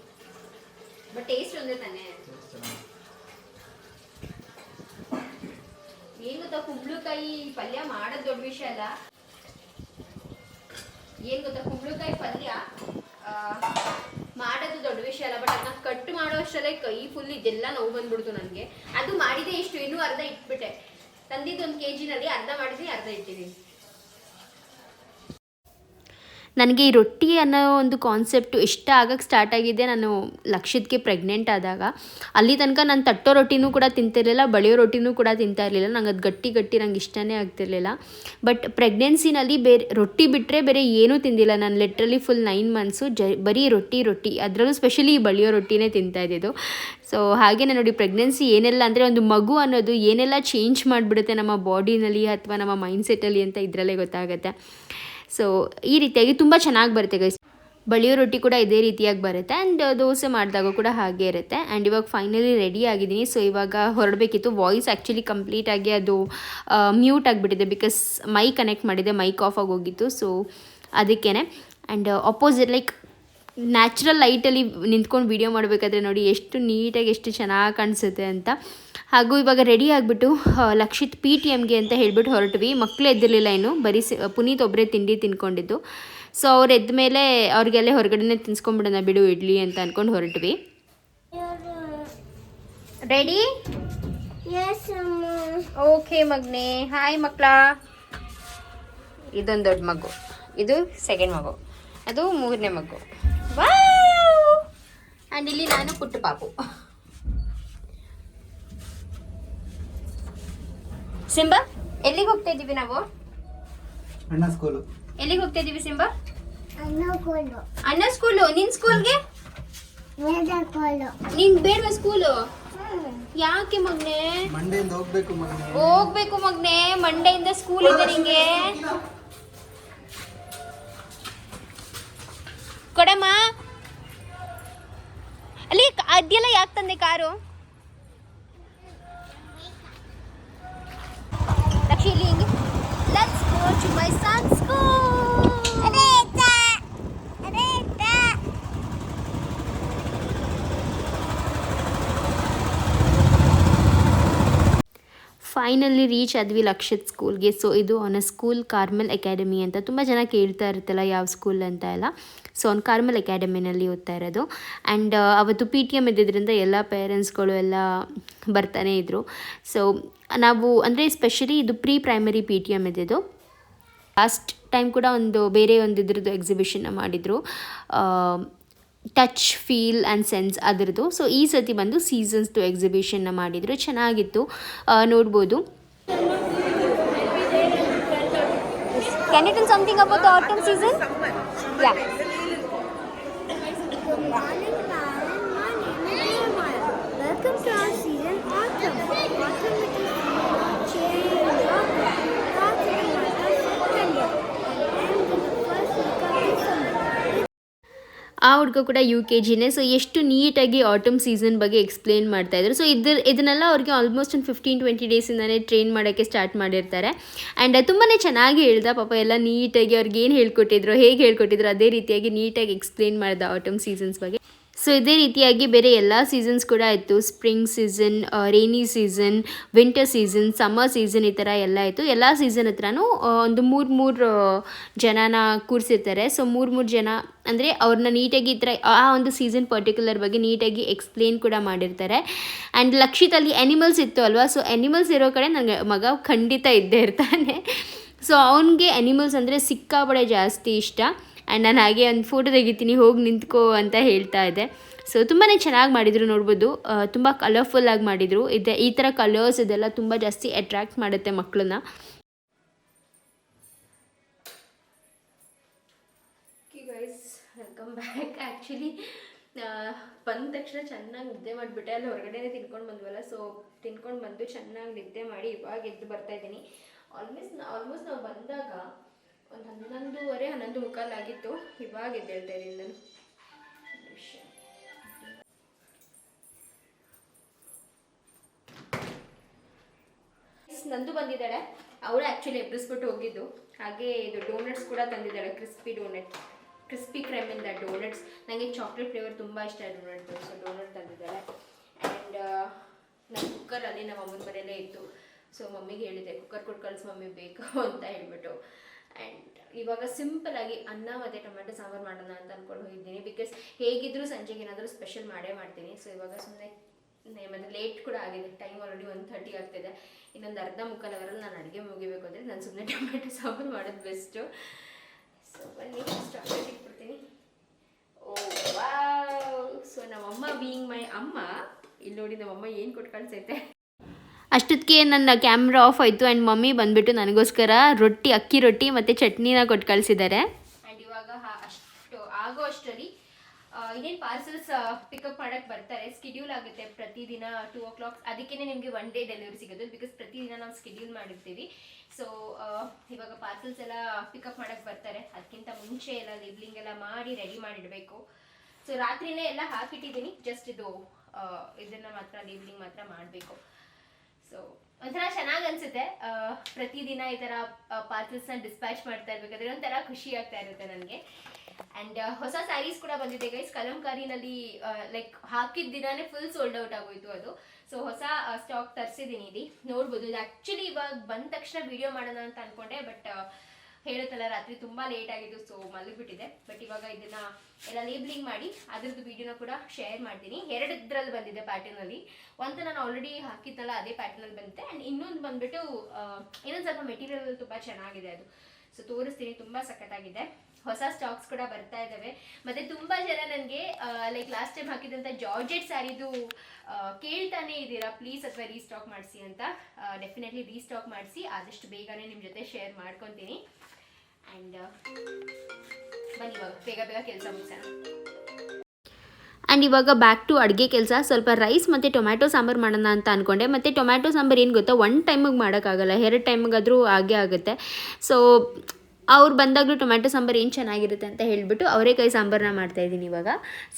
A: ಬಟ್ ಟೇಸ್ಟ್ ಒಂದೇ ತಾನೇ.
C: Taste ಚೆನ್ನಾಗಿದೆ.
A: ಏನ್ ಗೊತ್ತಾ ಕುಂಬಳಕಾಯಿ ಪಲ್ಯ ಮಾಡೋದ್ ದೊಡ್ಡ ವಿಷಯ ಅಲ್ಲ. ಏನ್ ಗೊತ್ತಾ ಕುಂಬಳಕಾಯಿ ಪಲ್ಯ ಆ, ಮಾಡೋದು ದೊಡ್ಡ ವಿಷಯ ಅಲ್ಲ ಬಟ್ ಅದನ್ನ ಕಟ್ ಮಾಡೋ ಕೈ ಫುಲ್ ಇದೆಲ್ಲ ನೋವು ಬಂದ್ಬಿಡ್ತು ನನಗೆ. ಅದು ಮಾಡಿದೆ ಇಷ್ಟು, ಇನ್ನೂ ಅರ್ಧ ಇಟ್ಬಿಟ್ಟೆ. ತಂದಿದ್ದು ಒಂದು ಕೆ ಜಿನಲ್ಲಿ ಅರ್ಧ ಮಾಡಿದ್ವಿ, ಅರ್ಧ ಇಟ್ಟಿದ್ದೀನಿ
B: ನನಗೆ ಈ ರೊಟ್ಟಿ ಅನ್ನೋ ಒಂದು ಕಾನ್ಸೆಪ್ಟು ಇಷ್ಟ ಆಗಕ್ಕೆ ಸ್ಟಾರ್ಟ್ ಆಗಿದೆ ನಾನು ಲಕ್ಷದಕ್ಕೆ ಪ್ರೆಗ್ನೆಂಟ್ ಆದಾಗ. ಅಲ್ಲಿ ತನಕ ನಾನು ತಟ್ಟೋ ರೊಟ್ಟಿನೂ ಕೂಡ ತಿಂತಿರಲಿಲ್ಲ, ಬಳಿಯೋ ರೊಟ್ಟಿನೂ ಕೂಡ ತಿಂತಾ ಇರಲಿಲ್ಲ. ನಂಗೆ ಅದು ಗಟ್ಟಿ ಗಟ್ಟಿ ನಂಗೆ ಇಷ್ಟನೇ ಆಗ್ತಿರ್ಲಿಲ್ಲ. ಬಟ್ ಪ್ರೆಗ್ನೆನ್ಸಿನಲ್ಲಿ ಬೇರೆ, ರೊಟ್ಟಿ ಬಿಟ್ಟರೆ ಬೇರೆ ಏನೂ ತಿಂದಿಲ್ಲ ನಾನು. ಲಿಟ್ರಲಿ ಫುಲ್ ನೈನ್ ಮಂತ್ಸು ಜ, ಬರೀ ರೊಟ್ಟಿ ರೊಟ್ಟಿ. ಅದರಲ್ಲೂ ಸ್ಪೆಷಲಿ ಬಳಿಯೋ ರೊಟ್ಟಿನೇ ತಿಂತಾ ಇದ್ದಿದ್ದು. ಸೊ ಹಾಗೆಯೇ ನೋಡಿ ಪ್ರೆಗ್ನೆನ್ಸಿ ಏನೆಲ್ಲ ಅಂದರೆ ಒಂದು ಮಗು ಅನ್ನೋದು ಏನೆಲ್ಲ ಚೇಂಜ್ ಮಾಡಿಬಿಡುತ್ತೆ ನಮ್ಮ ಬಾಡಿನಲ್ಲಿ ಅಥವಾ ನಮ್ಮ ಮೈಂಡ್ಸೆಟ್ಟಲ್ಲಿ ಅಂತ ಇದರಲ್ಲೇ ಗೊತ್ತಾಗುತ್ತೆ. ಸೊ ಈ ರೀತಿಯಾಗಿ ತುಂಬ ಚೆನ್ನಾಗಿ ಬರುತ್ತೆ ಗೈಸ್ ಬಳಿಯೋ ರೊಟ್ಟಿ ಕೂಡ ಇದೇ ರೀತಿಯಾಗಿ ಬರುತ್ತೆ ಆ್ಯಂಡ್ ದೋಸೆ ಮಾಡಿದಾಗ ಕೂಡ ಹಾಗೆ ಇರುತ್ತೆ. ಆ್ಯಂಡ್ ಇವಾಗ ಫೈನಲಿ ರೆಡಿ ಆಗಿದ್ದೀನಿ. ಸೊ ಇವಾಗ ಹೊರಡಬೇಕಿತ್ತು. ವಾಯ್ಸ್ ಆ್ಯಕ್ಚುಲಿ ಕಂಪ್ಲೀಟಾಗಿ ಅದು ಮ್ಯೂಟ್ ಆಗಿಬಿಟ್ಟಿದೆ ಬಿಕಾಸ್ ಮೈ ಕನೆಕ್ಟ್ ಮಾಡಿದೆ ಮೈಕ್ ಆಫ್ ಆಗಿ ಹೋಗಿತ್ತು. ಸೊ ಅದಕ್ಕೇ ಆ್ಯಂಡ್ ಅಪೋಸಿಟ್ ಲೈಕ್ ನ್ಯಾಚುರಲ್ ಲೈಟಲ್ಲಿ ನಿಂತ್ಕೊಂಡು ವೀಡಿಯೋ ಮಾಡಬೇಕಾದ್ರೆ ನೋಡಿ ಎಷ್ಟು ನೀಟಾಗಿ ಎಷ್ಟು ಚೆನ್ನಾಗಿ ಕಾಣಿಸುತ್ತೆ ಅಂತ. ಹಾಗೂ ಇವಾಗ ರೆಡಿ ಆಗಿಬಿಟ್ಟು ಲಕ್ಷಿತ್ ಪಿ ಟಿ ಎಮ್ಗೆ ಅಂತ ಹೇಳ್ಬಿಟ್ಟು ಹೊರಟ್ವಿ. ಮಕ್ಕಳು ಎದ್ದಿರಲಿಲ್ಲ ಇನ್ನು. ಬರೀ ಸಿ ಪುನೀತ್ ಒಬ್ಬರೇ ತಿಂಡಿ ತಿನ್ಕೊಂಡಿದ್ದು. ಸೊ ಅವ್ರು ಎದ್ದ ಮೇಲೆ ಅವ್ರಿಗೆಲ್ಲ ಹೊರಗಡೆನೇ ತಿನ್ಸ್ಕೊಂಬಿಡೋಣ ಬಿಡು ಇಡ್ಲಿ ಅಂತ ಅಂದ್ಕೊಂಡು ಹೊರಟ್ವಿ. ರೆಡಿ. ಓಕೆ ಮಗ್ನೆ. ಹಾಯ್ ಮಕ್ಕಳ ಇದೊಂದು ದೊಡ್ಡ ಮಗು. ಇದು ಸೆಕೆಂಡ್ ಮಗು. ಅದು ಮೂರನೇ ಮಗು. ಆ್ಯಂಡ್ ಇಲ್ಲಿ ನಾನು ಪುಟ್ಟ ಪಾಪು. ಸಿಂಬಾ ಎಲ್ಲಿಗೆ ಹೋಗ್ತಾ ಇದೀವಿ ನಾವು?
C: ಅಣ್ಣ ಸ್ಕೂಲು
B: ಎಲ್ಲಿಗೆ ಹೋಗ್ತಾ ಇದೀವಿ ಸಿಂಬಾ. ಅಣ್ಣ ಸ್ಕೂಲು ನಿನ್ ಸ್ಕೂಲ್ಗೆ. ನಿನ್ ಬೇಡವಾ ಸ್ಕೂಲು ಯಾಕೆ ಮಗ್ನೆ?
C: ಮಂಡೆಯಿಂದ ಹೋಗ್ಬೇಕು ಮಗ್ನೆ.
B: ಹೋಗ್ಬೇಕು ಮಗ್ನೆ ಮಂಡೆಯಿಂದ ಸ್ಕೂಲ್ ಇದೆ ನಿಂಗೆ. ಕೊಡಮ್ಮ. ಅಲ್ಲಿ ಅದೆಲ್ಲ ಯಾಕೆ ತಂದೆ ಕಾರು ಲಕ್ಷಿ ಇಲ್ಲಿ ಹಿಂಗೆ let's go to my son school
D: Rita. Rita.
B: Finally reach ಆದ್ವಿ ಲಕ್ಷಿತ್ ಸ್ಕೂಲ್ಗೆ ಸೊ ಇದು ಅವನ ಸ್ಕೂಲ್ ಕಾರ್ಮೆಲ್ ಅಕಾಡೆಮಿ ಅಂತ ತುಂಬ ಜನ ಕೇಳ್ತಾ ಇರುತ್ತಲ್ಲ ಯಾವ ಸ್ಕೂಲ್ ಅಂತ ಎಲ್ಲ. ಸೊ ಅವ್ನು ಕಾರ್ಮೆಲ್ ಅಕಾಡೆಮಿನಲ್ಲಿ ಓದ್ತಾ ಇರೋದು. ಆ್ಯಂಡ್ ಅವತ್ತು ಪಿ ಟಿ ಎಂ ಇದ್ದಿದ್ದರಿಂದ ಎಲ್ಲ ಪೇರೆಂಟ್ಸ್ಗಳು ಎಲ್ಲ ಬರ್ತಾನೆ ಇದ್ದರು ಸೊ ನಾವು, ಅಂದರೆ ಸ್ಪೆಷಲಿ ಇದು pre primary P T M ಇದ್ದಿದ್ದು. ಲಾಸ್ಟ್ ಟೈಮ್ ಕೂಡ ಒಂದು ಬೇರೆ ಒಂದು ಇದ್ರದ್ದು ಎಕ್ಸಿಬಿಷನ್ನ ಮಾಡಿದರು. ಟಚ್ ಫೀಲ್ ಆ್ಯಂಡ್ ಸೆನ್ಸ್ ಅದರದ್ದು. ಸೊ ಈ ಸತಿ ಬಂದು ಸೀಸನ್ಸ್ದು ಎಕ್ಸಿಬಿಷನ್ನ ಮಾಡಿದರು. ಚೆನ್ನಾಗಿತ್ತು. ನೋಡ್ಬೋದು. Can you tell something about the autumn season yeah ಆ ಹುಡುಗ ಕೂಡ ಯು ಕೆ ಜಿನೇ ಸೊ ಎಷ್ಟು ನೀಟಾಗಿ ಆಟಮ್ ಸೀಸನ್ ಬಗ್ಗೆ ಎಕ್ಸ್ಪ್ಲೇನ್ ಮಾಡ್ತಾಯಿದ್ರು ಸೊ ಇದ್ರ, ಇದನ್ನೆಲ್ಲ ಅವ್ರಿಗೆ ಆಲ್ಮೋಸ್ಟ್ ಒಂದು ಫಿಫ್ಟೀನ್ ಟ್ವೆಂಟಿ ಡೇಸಿಂದನೇ ಟ್ರೈನ್ ಮಾಡೋಕ್ಕೆ ಸ್ಟಾರ್ಟ್ ಮಾಡಿರ್ತಾರೆ. ಆ್ಯಂಡ್ ತುಂಬಾ ಚೆನ್ನಾಗಿ ಹೇಳ್ದ. ಪಾಪ ಎಲ್ಲ ನೀಟಾಗಿ ಅವ್ರಿಗೆ ಏನು ಹೇಳ್ಕೊಟ್ಟಿದ್ರು, ಹೇಗೆ ಹೇಳ್ಕೊಟ್ಟಿದ್ರು, ಅದೇ ರೀತಿಯಾಗಿ ನೀಟಾಗಿ ಎಕ್ಸ್ಪ್ಲೇನ್ ಮಾಡ್ದ ಆಟಮ್ ಸೀಸನ್ಸ್ ಬಗ್ಗೆ. ಸೊ ಇದೇ ರೀತಿಯಾಗಿ ಬೇರೆ ಎಲ್ಲ ಸೀಸನ್ಸ್ ಕೂಡ ಇತ್ತು spring season rainy season winter season summer season ಈ ಥರ ಎಲ್ಲ ಇತ್ತು ಎಲ್ಲ ಸೀಸನ್ ಹತ್ರನೂ ಒಂದು ಮೂರು ಮೂರು ಜನನ ಕೂರಿಸಿರ್ತಾರೆ. ಸೊ ಮೂರು ಮೂರು ಜನ ಅಂದರೆ ಅವ್ರನ್ನ ನೀಟಾಗಿ ಈ ಥರ ಆ ಒಂದು ಸೀಸನ್ ಪರ್ಟಿಕ್ಯುಲರ್ ಬಗ್ಗೆ ನೀಟಾಗಿ ಎಕ್ಸ್ಪ್ಲೇನ್ ಕೂಡ ಮಾಡಿರ್ತಾರೆ. ಆ್ಯಂಡ್ ಲಕ್ಷಿತಲ್ಲಿ ಆ್ಯನಿಮಲ್ಸ್ ಇತ್ತು ಅಲ್ವಾ? ಸೊ ಆ್ಯನಿಮಲ್ಸ್ ಇರೋ ಕಡೆ ನನಗೆ ಮಗ ಖಂಡಿತ ಇದ್ದೇ ಇರ್ತಾನೆ. ಸೊ ಅವನಿಗೆ ಆ್ಯನಿಮಲ್ಸ್ ಅಂದರೆ ಸಿಕ್ಕಾಪಡೆ ಜಾಸ್ತಿ ಇಷ್ಟ. ಆ್ಯಂಡ್ ನಾನು ಹಾಗೆ ಒಂದು ಫೋಟೋ ತೆಗಿತೀನಿ, ಹೋಗಿ ನಿಂತ್ಕೋ ಅಂತ ಹೇಳ್ತಾ ಇದ್ದೆ. ಸೊ ತುಂಬಾ ಚೆನ್ನಾಗಿ ಮಾಡಿದರು ನೋಡ್ಬೋದು. ತುಂಬ ಕಲರ್ಫುಲ್ಲಾಗಿ ಮಾಡಿದರು. ಇದೆ, ಈ ಥರ ಕಲರ್ಸ್ ಇದೆಲ್ಲ ತುಂಬ ಜಾಸ್ತಿ ಅಟ್ರ್ಯಾಕ್ಟ್ ಮಾಡುತ್ತೆ ಮಕ್ಕಳನ್ನ
A: ವೆಲ್ಕಮ್ ಬ್ಯಾಕ್ ಆ್ಯಕ್ಚುಲಿ ಬಂದ ತಕ್ಷಣ ಚೆನ್ನಾಗಿ ನಿದ್ದೆ ಮಾಡಿಬಿಟ್ಟೆ. ಅಲ್ಲಿ ಹೊರಗಡೆನೇ ತಿನ್ಕೊಂಡು ಬಂದ್ವಲ್ಲ ಸೊ ತಿನ್ಕೊಂಡು ಬಂದು ಚೆನ್ನಾಗಿ ನಿದ್ದೆ ಮಾಡಿ ಇವಾಗ ಎದ್ದು ಬರ್ತಾ ಇದ್ದೀನಿ. ಆಲ್ಮೋಸ್ಟ್ ಆಲ್ಮೋಸ್ಟ್ ನಾವು ಬಂದಾಗ ಒಂದು ಹನ್ನೊಂದೂವರೆ ಹನ್ನೊಂದು ಮುಕ್ಕಾಲಾಗಿತ್ತು. ಇವಾಗ ಎದ್ದೇಳ್ತಾ ಇದ್ದೀನಿ ನಾನು. ನಂದು ಬಂದಿದ್ದಾಳೆ. ಅವರು ಆ್ಯಕ್ಚುಲಿ ಎಬ್ಬಿಸ್ಬಿಟ್ಟು ಹೋಗಿದ್ದು. ಹಾಗೆ ಇದು ಡೋನಟ್ಸ್ ಕೂಡ ತಂದಿದ್ದಾಳೆ ಕ್ರಿಸ್ಪಿ ಡೋನಟ್ ಕ್ರಿಸ್ಪಿ ಕ್ರೈಮಿಂದ ಡೋನಟ್ಸ್ ನನಗೆ ಚಾಕ್ಲೇಟ್ ಫ್ಲೇವರ್ ತುಂಬ ಇಷ್ಟ ಡೋನಟ್ ಸೊ ಡೋನಟ್ ತಂದಿದ್ದಾಳೆ. ಆ್ಯಂಡ್ ನನ್ನ ಕುಕ್ಕರಲ್ಲಿ ನಮ್ಮ ಅಮ್ಮನ ಮನೆಯಲ್ಲೇ ಇತ್ತು. ಸೊ ಮಮ್ಮಿಗೆ ಹೇಳಿದೆ ಕುಕ್ಕರ್ ಕೊಟ್ಟು ಕಳಿಸಿ ಮಮ್ಮಿ, ಬೇಕು ಅಂತ ಹೇಳ್ಬಿಟ್ಟು. ಆ್ಯಂಡ್ ಇವಾಗ ಸಿಂಪಲ್ ಆಗಿ ಅನ್ನ, ಮತ್ತು ಟೊಮೆಟೊ, ಸಾಂಬಾರು ಮಾಡೋಣ ಅಂತ ಅಂದ್ಕೊಂಡು ಹೋಗಿದ್ದೀನಿ. ಬಿಕಾಸ್ ಹೇಗಿದ್ರು ಸಂಜೆಗೆ ಏನಾದರೂ ಸ್ಪೆಷಲ್ ಮಾಡೇ ಮಾಡ್ತೀನಿ. ಸೊ ಇವಾಗ ಸುಮ್ಮನೆ ಮತ್ತು ಲೇಟ್ ಕೂಡ ಆಗಿದೆ. ಟೈಮ್ ಆಲ್ರೆಡಿ ಒನ್ ಥರ್ಟಿ ಆಗ್ತಿದೆ. ಇನ್ನೊಂದು ಅರ್ಧ ಮುಕ್ಕಾಲು ಅವರಲ್ಲಿ ನಾನು ಅಡುಗೆ ಮುಗಿಬೇಕು ಅಂದರೆ ನಾನು ಸುಮ್ಮನೆ ಟೊಮೆಟೊ, ಸಾಂಬಾರು ಮಾಡೋದು ಬೆಸ್ಟು ಸೊ ಬನ್ನಿ ಸ್ಟಾರ್ಟ್ ಇಟ್ಬಿಡ್ತೀನಿ ಓ ವಾ ಸೊ ನಮ್ಮಮ್ಮ ಬೀಯಿಂಗ್ ಮೈ ಅಮ್ಮ, ಇಲ್ಲಿ ನೋಡಿ ನಮ್ಮಮ್ಮ ಏನು ಕೊಟ್ಟು
B: ಅಷ್ಟೊತ್ತಿಗೆ ನನ್ನ ಕ್ಯಾಮ್ರಾ ಆಫ್ ಆಯಿತು ಆ್ಯಂಡ್ ಮಮ್ಮಿ ಬಂದುಬಿಟ್ಟು ನನಗೋಸ್ಕರ ರೊಟ್ಟಿ, ಅಕ್ಕಿ ರೊಟ್ಟಿ ಮತ್ತು ಚಟ್ನಿನ ಕೊಟ್ಟು ಕಳಿಸಿದ್ದಾರೆ.
A: ಆ್ಯಂಡ್ ಇವಾಗ ಅಷ್ಟು, ಆಗೋ ಅಷ್ಟರಲ್ಲಿ ಇನ್ನೇನು ಪಾರ್ಸಲ್ಸ್ ಪಿಕಪ್ ಮಾಡಕ್ಕೆ ಬರ್ತಾರೆ. ಸ್ಕೆಡ್ಯೂಲ್ ಆಗುತ್ತೆ ಪ್ರತಿದಿನ ಟೂ ಓ ಕ್ಲಾಕ್ ಅದಕ್ಕೇ ನಿಮಗೆ ಒನ್ ಡೇ ಡೆಲಿವರಿ ಸಿಗೋದು ಬಿಕಾಸ್ ಪ್ರತಿದಿನ ನಾವು ಸ್ಕೆಡ್ಯೂಲ್ ಮಾಡಿರ್ತೀವಿ. ಸೊ ಇವಾಗ ಪಾರ್ಸಲ್ಸ್ ಎಲ್ಲ ಪಿಕಪ್ ಮಾಡಕ್ಕೆ ಬರ್ತಾರೆ. ಅದಕ್ಕಿಂತ ಮುಂಚೆ ಎಲ್ಲ ಲೇಬ್ಲಿಂಗ್ ಎಲ್ಲ ಮಾಡಿ ರೆಡಿ ಮಾಡಿಡಬೇಕು. ಸೊ ರಾತ್ರಿನೇ ಎಲ್ಲ ಹಾಕಿಟ್ಟಿದ್ದೀನಿ ಜಸ್ಟ್ ಇದು ಇದನ್ನ ಮಾತ್ರ ಲೇಬ್ಲಿಂಗ್ ಮಾತ್ರ ಮಾಡಬೇಕು. ಸೊ ಒಂಥರ ಚೆನ್ನಾಗಿ ಅನ್ಸುತ್ತೆ. ಪ್ರತಿದಿನ ಈ ಥರ ಪಾರ್ಸಲ್ಸ್ನ ಡಿಸ್ಪ್ಯಾಚ್ ಮಾಡ್ತಾ ಇರ್ಬೇಕಾದ್ರೆ ಒಂಥರ ಖುಷಿ ಆಗ್ತಾ ಇರುತ್ತೆ ನನಗೆ. ಆ್ಯಂಡ್ ಹೊಸ ಸ್ಯಾರೀಸ್ ಕೂಡ ಬಂದಿದೆ ಗೈಸ್ ಕಲಂಕಾರಿನಲ್ಲಿ ಲೈಕ್ ಹಾಕಿದ ದಿನಾನೇ ಫುಲ್ ಸೋಲ್ಡ್ ಔಟ್ ಆಗೋಯ್ತು ಅದು. ಸೊ ಹೊಸ ಸ್ಟಾಕ್ ತರಿಸಿದ್ದೀನಿ ಇಲ್ಲಿ. ನೋಡ್ಬೋದು. ಇದು ಆ್ಯಕ್ಚುಲಿ ಇವಾಗ ಬಂದ ತಕ್ಷಣ ವಿಡಿಯೋ ಮಾಡೋಣ ಅಂತ ಅನ್ಕೊಂಡೆ ಬಟ್ ಹೇಳುತ್ತಲ್ಲ, ರಾತ್ರಿ ತುಂಬಾ ಲೇಟ್ ಆಗಿದ್ದು ಸೊ ಮಲಗಿಬಿಟ್ಟಿದೆ. ಬಟ್ ಇವಾಗ ಇದನ್ನ ಎಲ್ಲ ಲೇಬ್ಲಿಂಗ್ ಮಾಡಿ, ಅದ್ರದ್ದು ವಿಡಿಯೋನ ಕೂಡ ಶೇರ್ ಮಾಡ್ತೀನಿ. ಎರಡದ್ರಲ್ಲಿ ಬಂದಿದೆ ಪ್ಯಾಟರ್ನ್ ಅಲ್ಲಿ. ಒಂದು ನಾನು ಆಲ್ರೆಡಿ ಹಾಕಿದ್ನಲ್ಲ ಅದೇ ಪ್ಯಾಟರ್ನ್ ಅಲ್ಲಿ ಬಂದಿದೆ. ಅಂಡ್ ಇನ್ನೊಂದು ಬಂದ್ಬಿಟ್ಟು ಇನ್ನೊಂದು ಸ್ವಲ್ಪ ಮೆಟೀರಿಯಲ್ ತುಂಬಾ ಚೆನ್ನಾಗಿದೆ ಅದು. ಸೊ ತೋರಿಸ್ತೀನಿ, ತುಂಬಾ ಸಖತ್ತಾಗಿದೆ. ಹೊಸ ಸ್ಟಾಕ್ಸ್ ಕೂಡ ಬರ್ತಾ ಇದ್ದಾವೆ ಮತ್ತೆ ತುಂಬಾ ಜನ ನನಗೆ ಲೈಕ್ ಲಾಸ್ಟ್ ಟೈಮ್ ಹಾಕಿದಂತ ಜಾರ್ಜೆಟ್ ಸ್ಯಾರಿದು ಕೇಳ್ತಾನೆ ಇದ್ದೀರಾ ಪ್ಲೀಸ್ ಅಥವಾ ರೀಸ್ಟಾಕ್ ಮಾಡಿಸಿ ಅಂತ. ಡೆಫಿನೆಟ್ಲಿ ರೀಸ್ಟಾಕ್ ಮಾಡಿಸಿ, ಆದಷ್ಟು ಬೇಗನೆ ನಿಮ್ಮ ಜೊತೆ ಶೇರ್ ಮಾಡ್ಕೊತೀನಿ. ಆ್ಯಂಡ್ ಇವಾಗ
B: ಇವಾಗ ಬ್ಯಾಕ್ ಟು ಅಡುಗೆ ಕೆಲಸ. ಸ್ವಲ್ಪ ರೈಸ್ ಮತ್ತು ಟೊಮ್ಯಾಟೊ ಸಾಂಬಾರು ಮಾಡೋಣ ಅಂತ ಅಂದ್ಕೊಂಡೆ ಮತ್ತು ಟೊಮ್ಯಾಟೊ ಸಾಂಬಾರು ಏನು ಗೊತ್ತಾ? ಒನ್ ಟೈಮಿಗೆ ಮಾಡೋಕ್ಕಾಗಲ್ಲ. ಎರಡು ಟೈಮಿಗಾದರೂ ಹಾಗೆ ಆಗುತ್ತೆ. ಸೊ ಅವ್ರು ಬಂದಾಗಲೂ ಟೊಮ್ಯಾಟೊ ಸಾಂಬಾರು ಏನು ಚೆನ್ನಾಗಿರುತ್ತೆ ಅಂತ ಹೇಳಿಬಿಟ್ಟು ಅವರೆಕಾಯಿ ಸಾಂಬಾರನ್ನ ಮಾಡ್ತಾಯಿದ್ದೀನಿ ಇವಾಗ.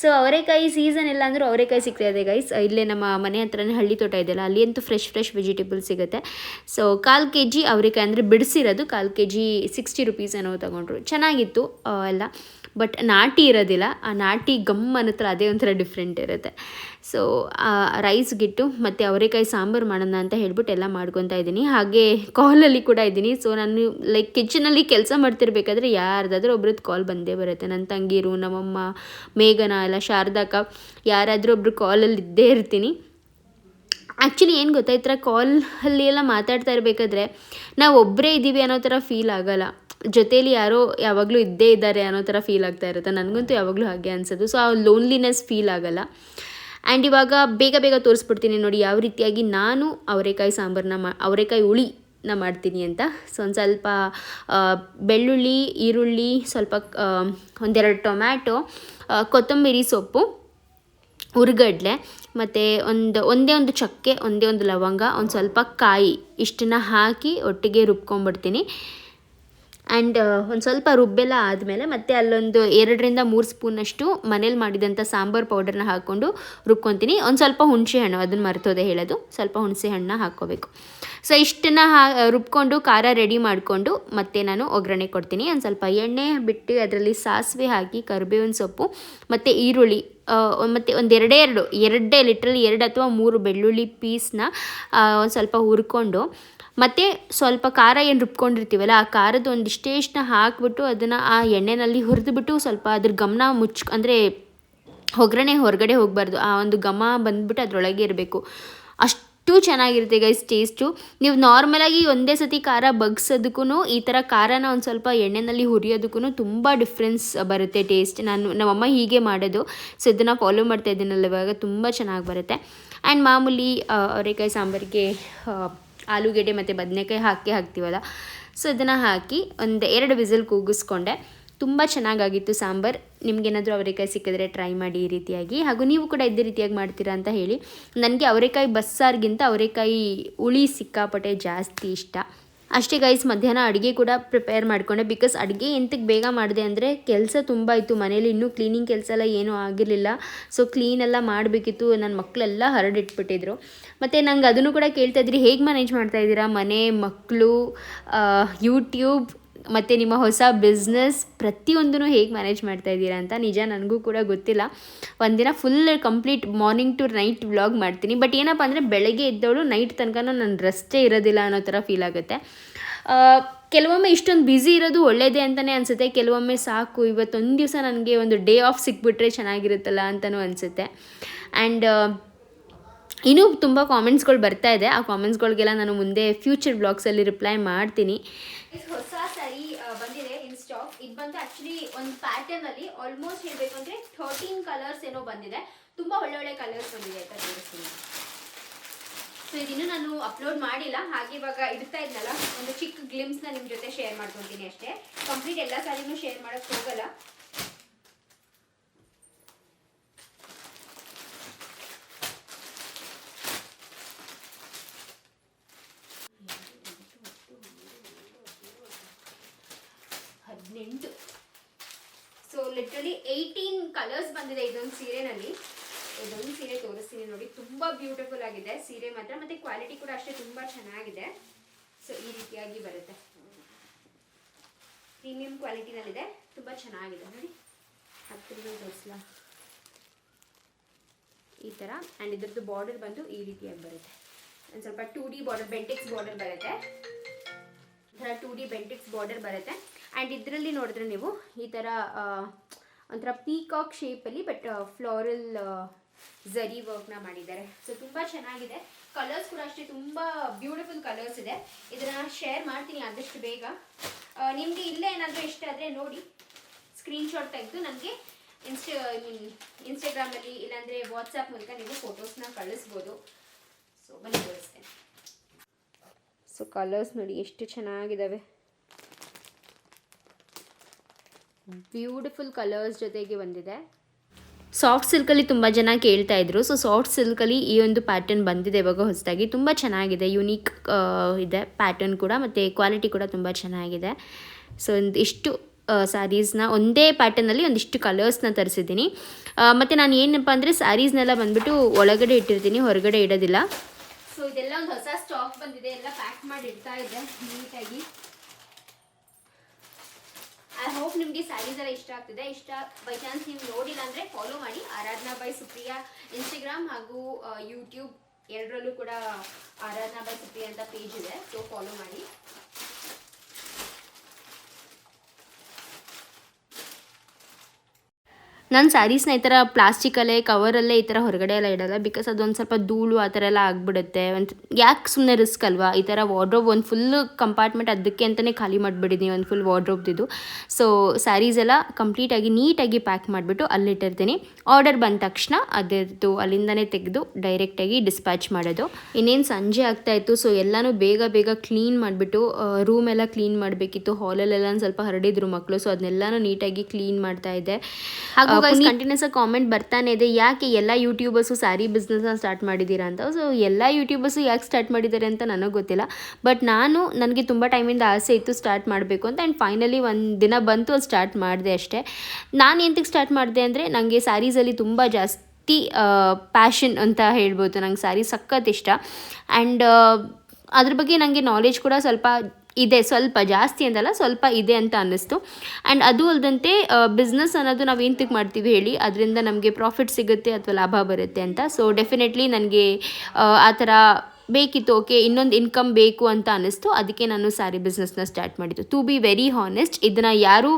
B: ಸೊ ಅವರೆಕಾಯಿ ಸೀಸನ್ ಇಲ್ಲ ಅಂದರೂ ಅವರೆಕಾಯಿ ಸಿಗ್ತಾ ಇದೆ ಗೈಸ್ ಇಲ್ಲೇ ನಮ್ಮ ಮನೆ ಹತ್ರನೇ ಹಳ್ಳಿ ತೋಟ ಇದೆಯಲ್ಲ ಅಲ್ಲಿ ಅಂತೂ ಫ್ರೆಶ್ ಫ್ರೆಶ್ ವೆಜಿಟೇಬಲ್ ಸಿಗುತ್ತೆ. ಸೊ ಕಾಲು ಕೆ ಜಿ ಅವರೆಕಾಯಿ ಅಂದರೆ ಬಿಡಿಸಿರೋದು, ಕಾಲು ಕೆ ಜಿ ಸಿಕ್ಸ್ಟಿ ರುಪೀಸ್ ಏನೋ ತೊಗೊಂಡ್ರು. ಚೆನ್ನಾಗಿತ್ತು ಎಲ್ಲ. ಬಟ್ ನಾಟಿ ಇರೋದಿಲ್ಲ, ಆ ನಾಟಿ ಗಮ್ ಅನ್ನತ್ರ ಅದೇ ಒಂಥರ ಡಿಫ್ರೆಂಟ್ ಇರುತ್ತೆ. ಸೊ ರೈಸ್ಗಿಟ್ಟು ಮತ್ತು ಅವರೆಕಾಯಿ ಸಾಂಬಾರು ಮಾಡೋಣ ಅಂತ ಹೇಳ್ಬಿಟ್ಟು ಎಲ್ಲ ಮಾಡ್ಕೊತಾ ಇದ್ದೀನಿ. ಹಾಗೆ ಕಾಲಲ್ಲಿ ಕೂಡ ಇದ್ದೀನಿ. ಸೊ ನಾನು ಲೈಕ್ ಕಿಚನಲ್ಲಿ ಕೆಲಸ ಮಾಡ್ತಿರ್ಬೇಕಾದ್ರೆ ಯಾರ್ದಾದ್ರೂ ಒಬ್ರದ್ದು ಕಾಲ್ ಬಂದೇ ಬರುತ್ತೆ. ನನ್ನ ತಂಗೀರು ನಮ್ಮಮ್ಮ, ಮೇಘನ, ಎಲ್ಲ ಶಾರದಾಕ ಯಾರಾದರೂ ಒಬ್ರು ಕಾಲಲ್ಲಿ ಇದ್ದೇ ಇರ್ತೀನಿ. ಆ್ಯಕ್ಚುಲಿ ಏನು ಗೊತ್ತಾಯ್ತರ ಕಾಲಲ್ಲಿ ಎಲ್ಲ ಮಾತಾಡ್ತಾ ಇರಬೇಕಾದ್ರೆ ನಾವು ಒಬ್ಬರೇ ಇದ್ದೀವಿ ಅನ್ನೋ ಥರ ಫೀಲ್ ಆಗಲ್ಲ. ಜೊತೇಲಿ ಯಾರೋ ಯಾವಾಗಲೂ ಇದ್ದೇ ಇದ್ದಾರೆ ಅನ್ನೋ ಥರ ಫೀಲ್ ಆಗ್ತಾ ಇರುತ್ತೆ. ನನಗಂತೂ ಯಾವಾಗಲೂ ಹಾಗೆ ಅನಿಸೋದು. ಸೊ ಆ ಲೋನ್ಲಿನೆಸ್ ಫೀಲ್ ಆಗೋಲ್ಲ. ಆ್ಯಂಡ್ ಇವಾಗ ಬೇಗ ಬೇಗ ತೋರಿಸ್ಬಿಡ್ತೀನಿ ನೋಡಿ ಯಾವ ರೀತಿಯಾಗಿ ನಾನು ಅವರೆಕಾಯಿ ಸಾಂಬಾರನ್ನ ಮಾ, ಅವರೆಕಾಯಿ ಹುಳಿನ ಮಾಡ್ತೀನಿ ಅಂತ. ಸೊ ಒಂದು ಸ್ವಲ್ಪ ಬೆಳ್ಳುಳ್ಳಿ, ಈರುಳ್ಳಿ, ಸ್ವಲ್ಪ ಒಂದೆರಡು ಟೊಮ್ಯಾಟೊ ಕೊತ್ತಂಬರಿ ಸೊಪ್ಪು, ಉರ್ಗಡ್ಲೆ, ಮತ್ತು ಒಂದು, ಒಂದೇ ಒಂದು ಚಕ್ಕೆ, ಒಂದೇ ಒಂದು ಲವಂಗ, ಒಂದು ಸ್ವಲ್ಪ ಕಾಯಿ ಇಷ್ಟನ್ನ ಹಾಕಿ ಒಟ್ಟಿಗೆ ರುಬ್ಕೊಂಡ್ಬಿಡ್ತೀನಿ. ಆ್ಯಂಡ್ ಒಂದು ಸ್ವಲ್ಪ ರುಬ್ಬೆಲ್ಲ ಆದಮೇಲೆ ಮತ್ತೆ ಅಲ್ಲೊಂದು ಎರಡರಿಂದ ಮೂರು ಸ್ಪೂನಷ್ಟು ಮನೇಲಿ ಮಾಡಿದಂಥ ಸಾಂಬಾರು ಪೌಡರ್ನ ಹಾಕ್ಕೊಂಡು ರುಬ್ಕೊತೀನಿ. ಒಂದು ಸ್ವಲ್ಪ ಹುಣಸೆ ಹಣ್ಣು ಅದನ್ನು ಮರ್ತೋದೆ ಹೇಳೋದು. ಸ್ವಲ್ಪ ಹುಣಸೆ ಹಣ್ಣನ್ನ ಹಾಕ್ಕೋಬೇಕು. ಸೊ ಇಷ್ಟನ್ನು ಹಾ, ರುಬ್ಕೊಂಡು ಖಾರ ರೆಡಿ ಮಾಡಿಕೊಂಡು ಮತ್ತೆ ನಾನು ಒಗ್ಗರಣೆ ಕೊಡ್ತೀನಿ. ಒಂದು ಸ್ವಲ್ಪ ಎಣ್ಣೆ ಬಿಟ್ಟು ಅದರಲ್ಲಿ ಸಾಸಿವೆ ಹಾಕಿ, ಕರಿಬೇವಿನ ಸೊಪ್ಪು, ಮತ್ತು ಈರುಳ್ಳಿ ಮತ್ತು ಒಂದೆರಡೇ ಎರಡೇ ಎರಡು, ಎರಡೇ ಲಿಟ್ರಲ್ಲಿ ಎರಡು ಅಥವಾ ಮೂರು ಬೆಳ್ಳುಳ್ಳಿ ಪೀಸ್ನ ಒಂದು ಸ್ವಲ್ಪ ಹುರ್ಕೊಂಡು ಮತ್ತು ಸ್ವಲ್ಪ ಖಾರ ಏನು ರುಬ್ಕೊಂಡಿರ್ತೀವಲ್ಲ, ಆ ಖಾರದ ಒಂದಿಷ್ಟೇಷ್ಟನ್ನ ಹಾಕಿಬಿಟ್ಟು ಅದನ್ನು ಆ ಎಣ್ಣೆನಲ್ಲಿ ಹುರಿದುಬಿಟ್ಟು ಸ್ವಲ್ಪ ಅದ್ರ ಗಮನ ಮುಚ್ ಅಂದರೆ ಒಗ್ಗರಣೆ ಹೊರಗಡೆ ಹೋಗಬಾರ್ದು, ಆ ಒಂದು ಘಮ ಬಂದ್ಬಿಟ್ಟು ಅದರೊಳಗೆ ಇರಬೇಕು. ಅಷ್ಟು ಚೆನ್ನಾಗಿರುತ್ತೆ ಗೈಸ್ ಟೇಸ್ಟು ನೀವು ನಾರ್ಮಲಾಗಿ ಒಂದೇ ಸತಿ ಖಾರ ಬಗ್ಸೋದಕ್ಕೂ ಈ ಥರ ಖಾರನ ಒಂದು ಸ್ವಲ್ಪ ಎಣ್ಣೆಯಲ್ಲಿ ಹುರಿಯೋದಕ್ಕೂ ತುಂಬ ಡಿಫ್ರೆನ್ಸ್ ಬರುತ್ತೆ ಟೇಸ್ಟ್ ನಾನು, ನಮ್ಮಮ್ಮ ಹೀಗೆ ಮಾಡೋದು. ಸೊ ಇದನ್ನು ಫಾಲೋ ಮಾಡ್ತಾ ಇದ್ದೀನಲ್ಲ ಇವಾಗ, ತುಂಬ ಚೆನ್ನಾಗಿ ಬರುತ್ತೆ. ಆ್ಯಂಡ್ ಮಾಮೂಲಿ ಅವರೆಕಾಯಿ ಸಾಂಬಾರಿಗೆ ಆಲೂಗೆಡ್ಡೆ ಮತ್ತು ಬದನೆಕಾಯಿ ಹಾಕಿ ಹಾಕ್ತೀವಲ್ಲ. ಸೊ ಅದನ್ನು ಹಾಕಿ ಒಂದು ಎರಡು ವಿಸಿಲ್ ಕೂಗಿಸ್ಕೊಂಡೆ. ತುಂಬ ಚೆನ್ನಾಗಾಗಿತ್ತು ಸಾಂಬಾರು. ನಿಮಗೇನಾದರೂ ಅವರೆಕಾಯಿ ಸಿಕ್ಕಿದ್ರೆ ಟ್ರೈ ಮಾಡಿ ಈ ರೀತಿಯಾಗಿ. ಹಾಗೂ ನೀವು ಕೂಡ ಇದೇ ರೀತಿಯಾಗಿ ಮಾಡ್ತೀರಾ ಅಂತ ಹೇಳಿ. ನನಗೆ ಅವರೆಕಾಯಿ ಬಸ್ಸಾರ್ಗಿಂತ ಅವರೆಕಾಯಿ ಹುಳಿ ಸಿಕ್ಕಾಪಟ್ಟೆ ಜಾಸ್ತಿ ಇಷ್ಟ. ಅಷ್ಟೇ ಗೈಸ್ ಮಧ್ಯಾಹ್ನ ಅಡುಗೆ ಕೂಡ ಪ್ರಿಪೇರ್ ಮಾಡಿಕೊಂಡೆ. ಬಿಕಾಸ್ ಅಡುಗೆ ಎಂತಕ್ಕೆ ಬೇಗ ಮಾಡಿದೆ ಅಂದರೆ ಕೆಲಸ ತುಂಬ ಇತ್ತು. ಮನೇಲಿ ಇನ್ನೂ ಕ್ಲೀನಿಂಗ್ ಕೆಲಸ ಎಲ್ಲ ಏನೂ ಆಗಿರಲಿಲ್ಲ. ಸೊ ಕ್ಲೀನೆಲ್ಲ ಮಾಡಬೇಕಿತ್ತು. ನನ್ನ ಮಕ್ಕಳೆಲ್ಲ ಹರಡಿಟ್ಬಿಟ್ಟಿದ್ರು. ಮತ್ತು ನಂಗೆ ಅದನ್ನು ಕೂಡ ಕೇಳ್ತಾ ಇದ್ರಿ. ಹೇಗೆ ಮ್ಯಾನೇಜ್ ಮಾಡ್ತಾ ಇದ್ದೀರಾ? ಮನೆ ಮಕ್ಕಳು ಯೂಟ್ಯೂಬ್ ಮತ್ತು ನಿಮ್ಮ ಹೊಸ ಬಿಸ್ನೆಸ್ ಪ್ರತಿಯೊಂದನ್ನು ಹೇಗೆ ಮ್ಯಾನೇಜ್ ಮಾಡ್ತಾ ಇದ್ದೀರಾ ಅಂತ ನಿಜ ನನಗೂ ಕೂಡ ಗೊತ್ತಿಲ್ಲ. ಒಂದಿನ full complete morning to night vlog ಮಾಡ್ತೀನಿ. ಬಟ್ ಏನಪ್ಪ ಅಂದರೆ ಬೆಳಗ್ಗೆ ಎದ್ದವಳು ನೈಟ್ ತನಕ ನನ್ನ ರೆಸ್ಟೇ ಇರೋದಿಲ್ಲ ಅನ್ನೋ ಥರ ಫೀಲ್ ಆಗುತ್ತೆ. ಕೆಲವೊಮ್ಮೆ ಇಷ್ಟೊಂದು ಬ್ಯುಸಿ ಇರೋದು ಒಳ್ಳೆಯದೇ ಅಂತಲೇ ಅನಿಸುತ್ತೆ. ಕೆಲವೊಮ್ಮೆ ಸಾಕು, ಇವತ್ತೊಂದು ದಿವಸ ನನಗೆ ಒಂದು ಡೇ ಆಫ್ ಸಿಕ್ಬಿಟ್ರೆ ಚೆನ್ನಾಗಿರುತ್ತಲ್ಲ ಅಂತಲೂ ಅನಿಸುತ್ತೆ. ಆ್ಯಂಡ್ ಇನ್ನೂ ತುಂಬ ಕಾಮೆಂಟ್ಸ್ಗಳು ಬರ್ತಾ ಇದೆ. ಆ ಕಾಮೆಂಟ್ಸ್ಗಳಿಗೆಲ್ಲ ನಾನು ಮುಂದೆ ಫ್ಯೂಚರ್ ಬ್ಲಾಗ್ಸಲ್ಲಿ ರಿಪ್ಲೈ ಮಾಡ್ತೀನಿ.
A: ಇದು ಹೊಸ ಸ್ಯಾರಿ ಬಂದಿದೆ ಇನ್ ಸ್ಟಾಕ್ ಇದು ಬಂದು ಆಕ್ಚುಲಿ ಒಂದು ಪ್ಯಾಟರ್ನ್ ಅಲ್ಲಿ ಆಲ್ಮೋಸ್ಟ್ ಹೇಳ್ಬೇಕು ಅಂದ್ರೆ ಥರ್ಟೀನ್ ಕಲರ್ಸ್ ಏನೋ ಬಂದಿದೆ. ತುಂಬಾ ಒಳ್ಳೊಳ್ಳೆ ಒಳ್ಳೆ ಕಲರ್ಸ್ ಬಂದಿದೆ ಅಂತ ತೋರಿಸ್ತೀನಿ. ಸೊ ಇದಿನ್ನು ನಾನು ಅಪ್ಲೋಡ್ ಮಾಡಿಲ್ಲ. ಹಾಗೆ ಇವಾಗ ಇಡ್ತಾ ಇದ್ನಲ್ಲ, ಒಂದು ಚಿಕ್ಕ ಗ್ಲಿಮ್ಸ್ನ ನಿಮ್ಮ ಜೊತೆ ಶೇರ್ ಮಾಡ್ಕೊತೀನಿ ಅಷ್ಟೇ. ಕಂಪ್ಲೀಟ್ ಎಲ್ಲ ಸ್ಯಾರಿನೂ ಶೇರ್ ಮಾಡೋಕ್ಕೆ ಹೋಗಲ್ಲ ಹದಿನೆಂಟು ಸೊ ಲಿಟ್ರಲಿ ಏಯ್ಟೀನ್ ಕಲರ್ಸ್ ಬಂದಿದೆ ಇದೊಂದು ಸೀರೆನಲ್ಲಿ ಇದೊಂದು ಸೀರೆ ತೋರಿಸ್ತೀನಿ ನೋಡಿ ತುಂಬಾ ಬ್ಯೂಟಿಫುಲ್ ಆಗಿದೆ ಸೀರೆ ಮಾತ್ರ ಮತ್ತೆ ಕ್ವಾಲಿಟಿ ಕೂಡ ಅಷ್ಟೇ ತುಂಬಾ ಚೆನ್ನಾಗಿದೆ ಸೊ ಈ ರೀತಿಯಾಗಿ ಬರುತ್ತೆ ಪ್ರೀಮಿಯಂ ಕ್ವಾಲಿಟಿನಲ್ಲಿದೆ. ತುಂಬ ಚೆನ್ನಾಗಿದೆ. ನೋಡಿ. ಹತ್ತಿರದಲ್ಲಿ ತೋರಿಸ್ಲಾ ಈ ಥರ ಆ್ಯಂಡ್ ಇದ್ರದ್ದು ಬಾರ್ಡರ್ ಬಂದು ಈ ರೀತಿಯಾಗಿ ಬರುತ್ತೆ. ಒಂದು ಸ್ವಲ್ಪ two D border bentex border ಬರುತ್ತೆ.
B: ಥರ ಟೂ ಡಿ ಬೆಂಟಿಕ್ಸ್ ಬಾರ್ಡರ್ ಬರುತ್ತೆ. ಆ್ಯಂಡ್ ಇದರಲ್ಲಿ ನೋಡಿದ್ರೆ ನೀವು ಈ ಥರ ಒಂಥರ ಪೀಕಾಕ್ ಶೇಪಲ್ಲಿ ಬಟ್ ಫ್ಲೋರಲ್ ಝರಿ ವರ್ಕ್ನ ಮಾಡಿದ್ದಾರೆ. ಸೊ ತುಂಬ ಚೆನ್ನಾಗಿದೆ. ಕಲರ್ಸ್ ಕೂಡ ಅಷ್ಟೇ ತುಂಬ ಬ್ಯೂಟಿಫುಲ್ ಕಲರ್ಸ್ ಇದೆ. ಇದನ್ನು ಶೇರ್ ಮಾಡ್ತೀನಿ ಆದಷ್ಟು ಬೇಗ. ನಿಮಗೆ ಇಲ್ಲೇ ಏನಾದರೂ ಇಷ್ಟ ಆದರೆ ನೋಡಿ ಸ್ಕ್ರೀನ್ಶಾಟ್ ತೆಗೆದು ನನಗೆ ಇನ್ಸ್ಟ ಐ ಮೀನ್ ಇನ್ಸ್ಟಾಗ್ರಾಮಲ್ಲಿ ಇಲ್ಲಾಂದರೆ ವಾಟ್ಸಪ್ ಮೂಲಕ ನೀವು ಫೋಟೋಸ್ನ ಕಳಿಸ್ಬೋದು. ಸೊ ಬನ್ನಿ ತೋರಿಸ್ತೇನೆ. ಸೊ ಕಲರ್ಸ್ ನೋಡಿ ಎಷ್ಟು ಚೆನ್ನಾಗಿದ್ದಾವೆ ಬ್ಯೂಟಿಫುಲ್ ಕಲರ್ಸ್ ಜೊತೆಗೆ ಬಂದಿದೆ. ಸಾಫ್ಟ್ ಸಿಲ್ಕಲ್ಲಿ ತುಂಬ ಜನ ಕೇಳ್ತಾ ಇದ್ರು. ಸೊ ಸಾಫ್ಟ್ ಸಿಲ್ಕಲ್ಲಿ ಈ ಒಂದು ಪ್ಯಾಟರ್ನ್ ಬಂದಿದೆ ಇವಾಗ ಹೊಸದಾಗಿ. ತುಂಬ ಚೆನ್ನಾಗಿದೆ ಯುನೀಕ್ ಇದೆ ಪ್ಯಾಟರ್ನ್ ಕೂಡ ಮತ್ತು ಕ್ವಾಲಿಟಿ ಕೂಡ ತುಂಬ ಚೆನ್ನಾಗಿದೆ. ಸೊ ಒಂದು ಇಷ್ಟು ಸ್ಯಾರೀಸ್ನ ಒಂದೇ ಪ್ಯಾಟರ್ನಲ್ಲಿ ಒಂದಿಷ್ಟು ಕಲರ್ಸ್ನ ತರಿಸಿದ್ದೀನಿ. ಮತ್ತು ನಾನು ಏನಪ್ಪ ಅಂದರೆ ಸ್ಯಾರೀಸ್ನೆಲ್ಲ ಬಂದುಬಿಟ್ಟು ಒಳಗಡೆ ಇಟ್ಟಿರ್ತೀನಿ, ಹೊರಗಡೆ ಇಡೋದಿಲ್ಲ. ಸೊ ಇದೆಲ್ಲ ಒಂದು ಹೊಸ ಸ್ಟಾಕ್ ಬಂದಿದೆ. ಎಲ್ಲ ಪ್ಯಾಕ್ ಮಾಡಿ ಇಡ್ತಾ ಇದೆ ನೀಟಾಗಿ. ಐ ಹೋಪ್ ನಿಮಗೆ ಸ್ಯಾರೀಸ್ ಎಲ್ಲ ಇಷ್ಟ ಆಗ್ತಿದೆ. ಇಷ್ಟ ಬೈ ಚಾನ್ಸ್ ನೀವು ನೋಡಿಲ್ಲ ಅಂದ್ರೆ ಫಾಲೋ ಮಾಡಿ. ಆರಾಧನಾ ಬೈ ಸುಪ್ರಿಯಾ ಇನ್ಸ್ಟಾಗ್ರಾಮ್ ಹಾಗೂ ಯೂಟ್ಯೂಬ್ ಎರಡರಲ್ಲೂ ಕೂಡ ಆರಾಧನಾ ಬೈ ಸುಪ್ರಿಯಾ ಅಂತ ಪೇಜ್ ಇದೆ. ಸೊ ಫಾಲೋ ಮಾಡಿ. ನಾನು ಸ್ಯಾರೀಸ್ನ ಈ ಥರ ಪ್ಲಾಸ್ಟಿಕಲ್ಲೇ, ಕವರಲ್ಲೇ ಈ ಥರ ಹೊರಗಡೆ ಎಲ್ಲ ಇಡಲ್ಲ. ಬಿಕಾಸ್ ಅದೊಂದು ಸ್ವಲ್ಪ ಧೂಳು ಆ ಥರ ಎಲ್ಲ ಆಗಿಬಿಡುತ್ತೆ. ಒಂದು ಯಾಕೆ ಸುಮ್ಮನೆ ರಿಸ್ಕ್ ಅಲ್ವಾ? ಈ ಥರ ವಾರ್ಡ್ರೋಬ್ ಒಂದು ಫುಲ್ ಕಂಪಾರ್ಟ್ಮೆಂಟ್ ಅದಕ್ಕೆ ಅಂತಲೇ ಖಾಲಿ ಮಾಡಿಬಿಟ್ಟಿದ್ದೀನಿ ಒಂದು ಫುಲ್ ವಾರ್ಡ್ರೋಬ್ದಿದ್ದು ಸೊ ಸ್ಯಾರೀಸ್ ಎಲ್ಲ ಕಂಪ್ಲೀಟಾಗಿ ನೀಟಾಗಿ ಪ್ಯಾಕ್ ಮಾಡಿಬಿಟ್ಟು ಅಲ್ಲಿಟ್ಟಿರ್ತೀನಿ ಆರ್ಡರ್ ಬಂದ ತಕ್ಷಣ ಅದರದ್ದು ಅಲ್ಲಿಂದನೇ ತೆಗೆದು ಡೈರೆಕ್ಟಾಗಿ ಡಿಸ್ಪ್ಯಾಚ್ ಮಾಡೋದು. ಇನ್ನೇನು ಸಂಜೆ ಆಗ್ತಾಯಿತ್ತು ಸೊ ಎಲ್ಲನೂ ಬೇಗ ಬೇಗ ಕ್ಲೀನ್ ಮಾಡಿಬಿಟ್ಟು ರೂಮ್ ಎಲ್ಲ ಕ್ಲೀನ್ ಮಾಡಬೇಕಿತ್ತು. ಹಾಲಲ್ಲೆಲ್ಲ ಒಂದು ಸ್ವಲ್ಪ ಹರಡಿದ್ರು ಮಕ್ಕಳು ಸೊ ಅದನ್ನೆಲ್ಲನೂ ನೀಟಾಗಿ ಕ್ಲೀನ್ ಮಾಡ್ತಾ ಇದ್ದೆ. ಹಾಗೂ ಕಂಟಿನ್ಯೂಸ್ ಆಗಿ ಕಾಮೆಂಟ್ ಬರ್ತಾನೆ ಇದೆ. ಯಾಕೆ ಎಲ್ಲ ಯೂಟ್ಯೂಬರ್ಸು ಸ್ಯಾರಿ ಬಿಸ್ನೆಸ್ನ ಸ್ಟಾರ್ಟ್ ಮಾಡಿದ್ದೀರಾ ಅಂತ? ಸೊ ಎಲ್ಲ ಯೂಟ್ಯೂಬರ್ಸು ಯಾಕೆ ಸ್ಟಾರ್ಟ್ ಮಾಡಿದ್ದಾರೆ ಅಂತ ನನಗೆ ಗೊತ್ತಿಲ್ಲ. ಬಟ್ ನಾನು ನನಗೆ ತುಂಬ ಟೈಮಿಂದ ಆಸೆ ಇತ್ತು ಸ್ಟಾರ್ಟ್ ಮಾಡಬೇಕು ಅಂತ. ಆ್ಯಂಡ್ ಫೈನಲಿ ಒಂದು ದಿನ ಬಂತು ಅದು ಸ್ಟಾರ್ಟ್ ಮಾಡಿದೆ ಅಷ್ಟೇ. ನಾನು ಎಂತಕ್ಕೆ ಸ್ಟಾರ್ಟ್ ಮಾಡಿದೆ ಅಂದರೆ ನನಗೆ ಸ್ಯಾರೀಸಲ್ಲಿ ತುಂಬ ಜಾಸ್ತಿ ಪ್ಯಾಷನ್ ಅಂತ ಹೇಳ್ಬೋದು. ನಂಗೆ ಸ್ಯಾರಿ ಸಖತ್ ಇಷ್ಟ. ಆ್ಯಂಡ್ ಅದ್ರ ಬಗ್ಗೆ ನನಗೆ ನಾಲೆಜ್ ಕೂಡ ಸ್ವಲ್ಪ ಇದೆ, ಸ್ವಲ್ಪ ಜಾಸ್ತಿ ಅಂತಲ್ಲ, ಸ್ವಲ್ಪ ಇದೆ ಅಂತ ಅನ್ನಿಸ್ತು. ಆ್ಯಂಡ್ ಅದು ಅಲ್ಲದಂತೆ ಬಿಸ್ನೆಸ್ ಅನ್ನೋದು ನಾವು ಏನಕ್ಕೆ ಮಾಡ್ತೀವಿ ಹೇಳಿ, ಅದರಿಂದ ನಮಗೆ ಪ್ರಾಫಿಟ್ ಸಿಗುತ್ತೆ ಅಥವಾ ಲಾಭ ಬರುತ್ತೆ ಅಂತ. ಸೊ ಡೆಫಿನೆಟ್ಲಿ ನನಗೆ, ಆ ಥರ ಬೇಕಿತ್ತು ಓಕೆ ಇನ್ನೊಂದು ಇನ್ಕಮ್ ಬೇಕು ಅಂತ ಅನ್ನಿಸ್ತು. ಅದಕ್ಕೆ ನಾನು ಸ್ಯಾರಿ ಬಿಸ್ನೆಸ್ನ ಸ್ಟಾರ್ಟ್ ಮಾಡಿದ್ದು. ಟು ಬಿ ವೆರಿ ಹಾನೆಸ್ಟ್ ಇದನ್ನು ಯಾರೂ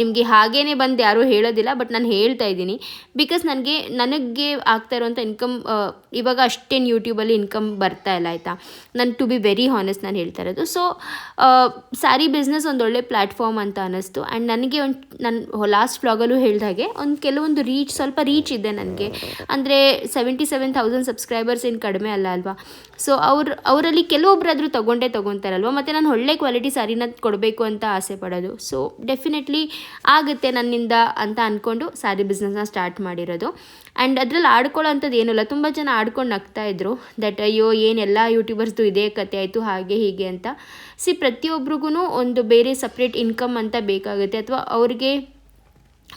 B: ನಿಮಗೆ ಹಾಗೇ ಬಂದು ಯಾರೂ ಹೇಳೋದಿಲ್ಲ ಬಟ್ ನಾನು ಹೇಳ್ತಾ ಇದ್ದೀನಿ. ಬಿಕಾಸ್ ನನಗೆ ನನಗೆ ಆಗ್ತಾ ಇರೋಂಥ ಇನ್ಕಮ್ ಇವಾಗ ಅಷ್ಟೇನು ಯೂಟ್ಯೂಬಲ್ಲಿ ಇನ್ಕಮ್ ಬರ್ತಾ ಇಲ್ಲ, ಆಯಿತಾ? ನಾನು ಟು ಬಿ ವೆರಿ ಹಾನೆಸ್ಟ್ ನಾನು ಹೇಳ್ತಾ ಇರೋದು. ಸೊ ಸ್ಯಾರಿ ಬಿಸ್ನೆಸ್ ಒಂದು ಒಳ್ಳೆ ಪ್ಲ್ಯಾಟ್ಫಾರ್ಮ್ ಅಂತ ಅನ್ನಿಸ್ತು. ಆ್ಯಂಡ್ ನನಗೆ ಒಂದು ನನ್ನ ಲಾಸ್ಟ್ ಹೇಳಿದ ಹೇಳ್ದಾಗೆ ಒಂದು ಕೆಲವೊಂದು ರೀಚ್ ಸ್ವಲ್ಪ ರೀಚ್ ಇದೆ ನನಗೆ. ಅಂದರೆ ಸೆವೆಂಟಿ ಸೆವೆನ್ ತೌಸಂಡ್ ಸಬ್ಸ್ಕ್ರೈಬರ್ಸ್ ಏನು ಕಡಿಮೆ ಅಲ್ಲ ಅಲ್ವಾ? ಸೊ ಅವ್ರು, ಅವರಲ್ಲಿ ಕೆಲವೊಬ್ಬರಾದರೂ ತೊಗೊಂಡೇ ತೊಗೊತಾರಲ್ವ? ಮತ್ತು ನಾನು ಒಳ್ಳೆ ಕ್ವಾಲಿಟಿ ಸ್ಯಾರಿನ ಕೊಡಬೇಕು ಅಂತ ಆಸೆ ಪಡೋದು. ಸೊ ಡೆಫಿನೆಟ್ಲಿ ಆಗುತ್ತೆ ನನ್ನಿಂದ ಅಂತ ಅಂದ್ಕೊಂಡು ಸ್ಯಾರಿ ಬಿಸ್ನೆಸ್ನ ಸ್ಟಾರ್ಟ್ ಮಾಡಿರೋದು. ಆ್ಯಂಡ್ ಅದ್ರಲ್ಲಿ ಆಡ್ಕೊಳ್ಳೋ ಅಂಥದ್ದು ಏನಿಲ್ಲ. ತುಂಬ ಜನ ಆಡ್ಕೊಂಡು ನಗ್ತಾ ಇದ್ರು. ದಟ್ ಅಯ್ಯೋ ಏನೆಲ್ಲ ಯೂಟ್ಯೂಬರ್ಸ್ದು ಇದೇ ಕತೆ ಆಯಿತು, ಹಾಗೆ ಹೀಗೆ ಅಂತ. ಸಿ ಪ್ರತಿಯೊಬ್ರಿಗೂ ಒಂದು ಬೇರೆ ಸಪ್ರೇಟ್ ಇನ್ಕಮ್ ಅಂತ ಬೇಕಾಗುತ್ತೆ. ಅಥವಾ ಅವ್ರಿಗೆ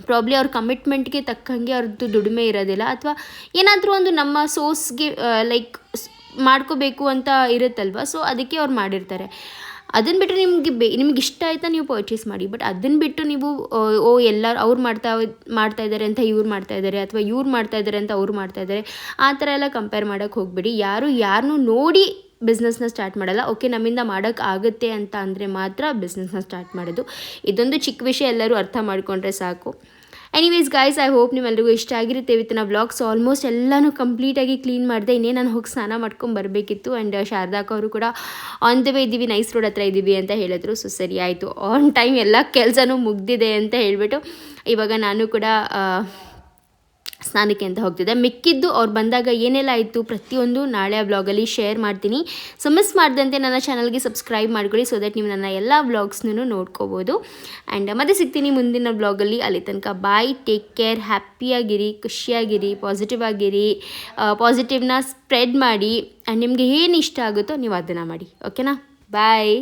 B: ಪ್ರಾಬ್ಲಿ ಅವ್ರ ಕಮಿಟ್ಮೆಂಟ್ಗೆ ತಕ್ಕಂಗೆ ಅವ್ರದ್ದು ದುಡಿಮೆ ಇರೋದಿಲ್ಲ. ಅಥವಾ ಏನಾದರೂ ಒಂದು ನಮ್ಮ ಸೋರ್ಸ್ಗೆ ಲೈಕ್ ಮಾಡ್ಕೋಬೇಕು ಅಂತ ಇರುತ್ತಲ್ವ? ಸೊ ಅದಕ್ಕೆ ಅವ್ರು ಮಾಡಿರ್ತಾರೆ. ಅದನ್ನು ಬಿಟ್ಟರೆ ನಿಮಗೆ ಬೇ, ನಿಮ್ಗೆ ಇಷ್ಟ ಆಯ್ತಾ ನೀವು ಪರ್ಚೇಸ್ ಮಾಡಿ? ಬಟ್ ಅದನ್ನು ಬಿಟ್ಟು ನೀವು ಓ, ಎಲ್ಲರೂ, ಅವ್ರು ಮಾಡ್ತಾ ಮಾಡ್ತಾ ಇದ್ದಾರೆ ಅಂತ ಇವ್ರು ಮಾಡ್ತಾ ಇದ್ದಾರೆ ಅಥವಾ ಇವ್ರು ಮಾಡ್ತಾ ಇದ್ದಾರೆ ಅಂತ ಅವ್ರು ಮಾಡ್ತಾ ಇದ್ದಾರೆ ಆ ಥರ ಎಲ್ಲ ಕಂಪೇರ್ ಮಾಡೋಕ್ಕೆ ಹೋಗ್ಬೇಡಿ. ಯಾರು ಯಾರನ್ನೂ ನೋಡಿ ಬಿಸ್ನೆಸ್ನ ಸ್ಟಾರ್ಟ್ ಮಾಡಲ್ಲ. ಓಕೆ ನಮ್ಮಿಂದ ಮಾಡೋಕ್ಕೆ ಆಗುತ್ತೆ ಅಂತ ಅಂದರೆ ಮಾತ್ರ ಬಿಸ್ನೆಸ್ನ ಸ್ಟಾರ್ಟ್ ಮಾಡೋದು. ಇದೊಂದು ಚಿಕ್ಕ ವಿಷಯ ಎಲ್ಲರೂ ಅರ್ಥ ಮಾಡಿಕೊಂಡ್ರೆ ಸಾಕು. ಎನಿವೇಸ್ ಗಾಯ್ಸ್ ಐ ಹೋಪ್ ನಿಮ್ಮೆಲ್ಲರಿಗೂ ಇಷ್ಟ ಆಗಿರುತ್ತೆ ವಿತ್ ನಾವು ಬ್ಲಾಗ್ಸ್ ಆಲ್ಮೋಸ್ಟ್ ಎಲ್ಲನೂ ಕಂಪ್ಲೀಟಾಗಿ ಕ್ಲೀನ್ ಮಾಡಿದೆ. ಇನ್ನೇ ನಾನು ಹೋಗಿ ಸ್ನಾನ ಮಾಡ್ಕೊಂಡು ಬರಬೇಕಿತ್ತು. ಆ್ಯಂಡ್ ಶಾರದಾಕ್ ಅವರು ಕೂಡ ಆನ್ ದ ವೇ ಇದ್ದೀವಿ ನೈಸ್ ರೋಡ್ ಹತ್ರ ಇದ್ದೀವಿ ಅಂತ ಹೇಳಿದ್ರು. ಸೊ ಸರಿ ಆಯಿತು. ಆನ್ ಟೈಮ್ ಎಲ್ಲ ಕೆಲಸನೂ ಮುಗ್ದಿದೆ ಅಂತ ಹೇಳಿಬಿಟ್ಟು ಇವಾಗ ನಾನು ಕೂಡ ಆ, ಸ್ನಾನಕ್ಕೆ ಅಂತ ಹೋಗ್ತಿದ್ದೆ. ಮಿಕ್ಕಿದ್ದು ಅವ್ರು ಬಂದಾಗ ಏನೆಲ್ಲ ಆಯಿತು ಪ್ರತಿಯೊಂದು ನಾಳೆ ಆ ವ್ಲಾಗಲ್ಲಿ ಶೇರ್ ಮಾಡ್ತೀನಿ. ಸೊ ಮಿಸ್ ಮಾಡಿದಂತೆ ನನ್ನ ಚಾನಲ್ಗೆ ಸಬ್ಸ್ಕ್ರೈಬ್ ಮಾಡ್ಕೊಳ್ಳಿ ಸೊ ದಟ್ ನೀವು ನನ್ನ ಎಲ್ಲ ವ್ಲಾಗ್ಸ್ನೂ ನೋಡ್ಕೋಬೋದು. ಆ್ಯಂಡ್ ಮತ್ತೆ ಸಿಗ್ತೀನಿ ಮುಂದಿನ ಬ್ಲಾಗಲ್ಲಿ ಅಲ್ಲಿ. ತನಕ ಬಾಯ್ ಟೇಕ್ ಕೇರ್ ಹ್ಯಾಪಿಯಾಗಿರಿ ಖುಷಿಯಾಗಿರಿ ಪಾಸಿಟಿವ್ ಆಗಿರಿ ಪಾಸಿಟಿವ್ನ ಸ್ಪ್ರೆಡ್ ಮಾಡಿ. ಆ್ಯಂಡ್ ನಿಮಗೆ ಏನು ಇಷ್ಟ ಆಗುತ್ತೋ ನೀವು ಅದನ್ನು ಮಾಡಿ. ಓಕೆನಾ ಬಾಯ್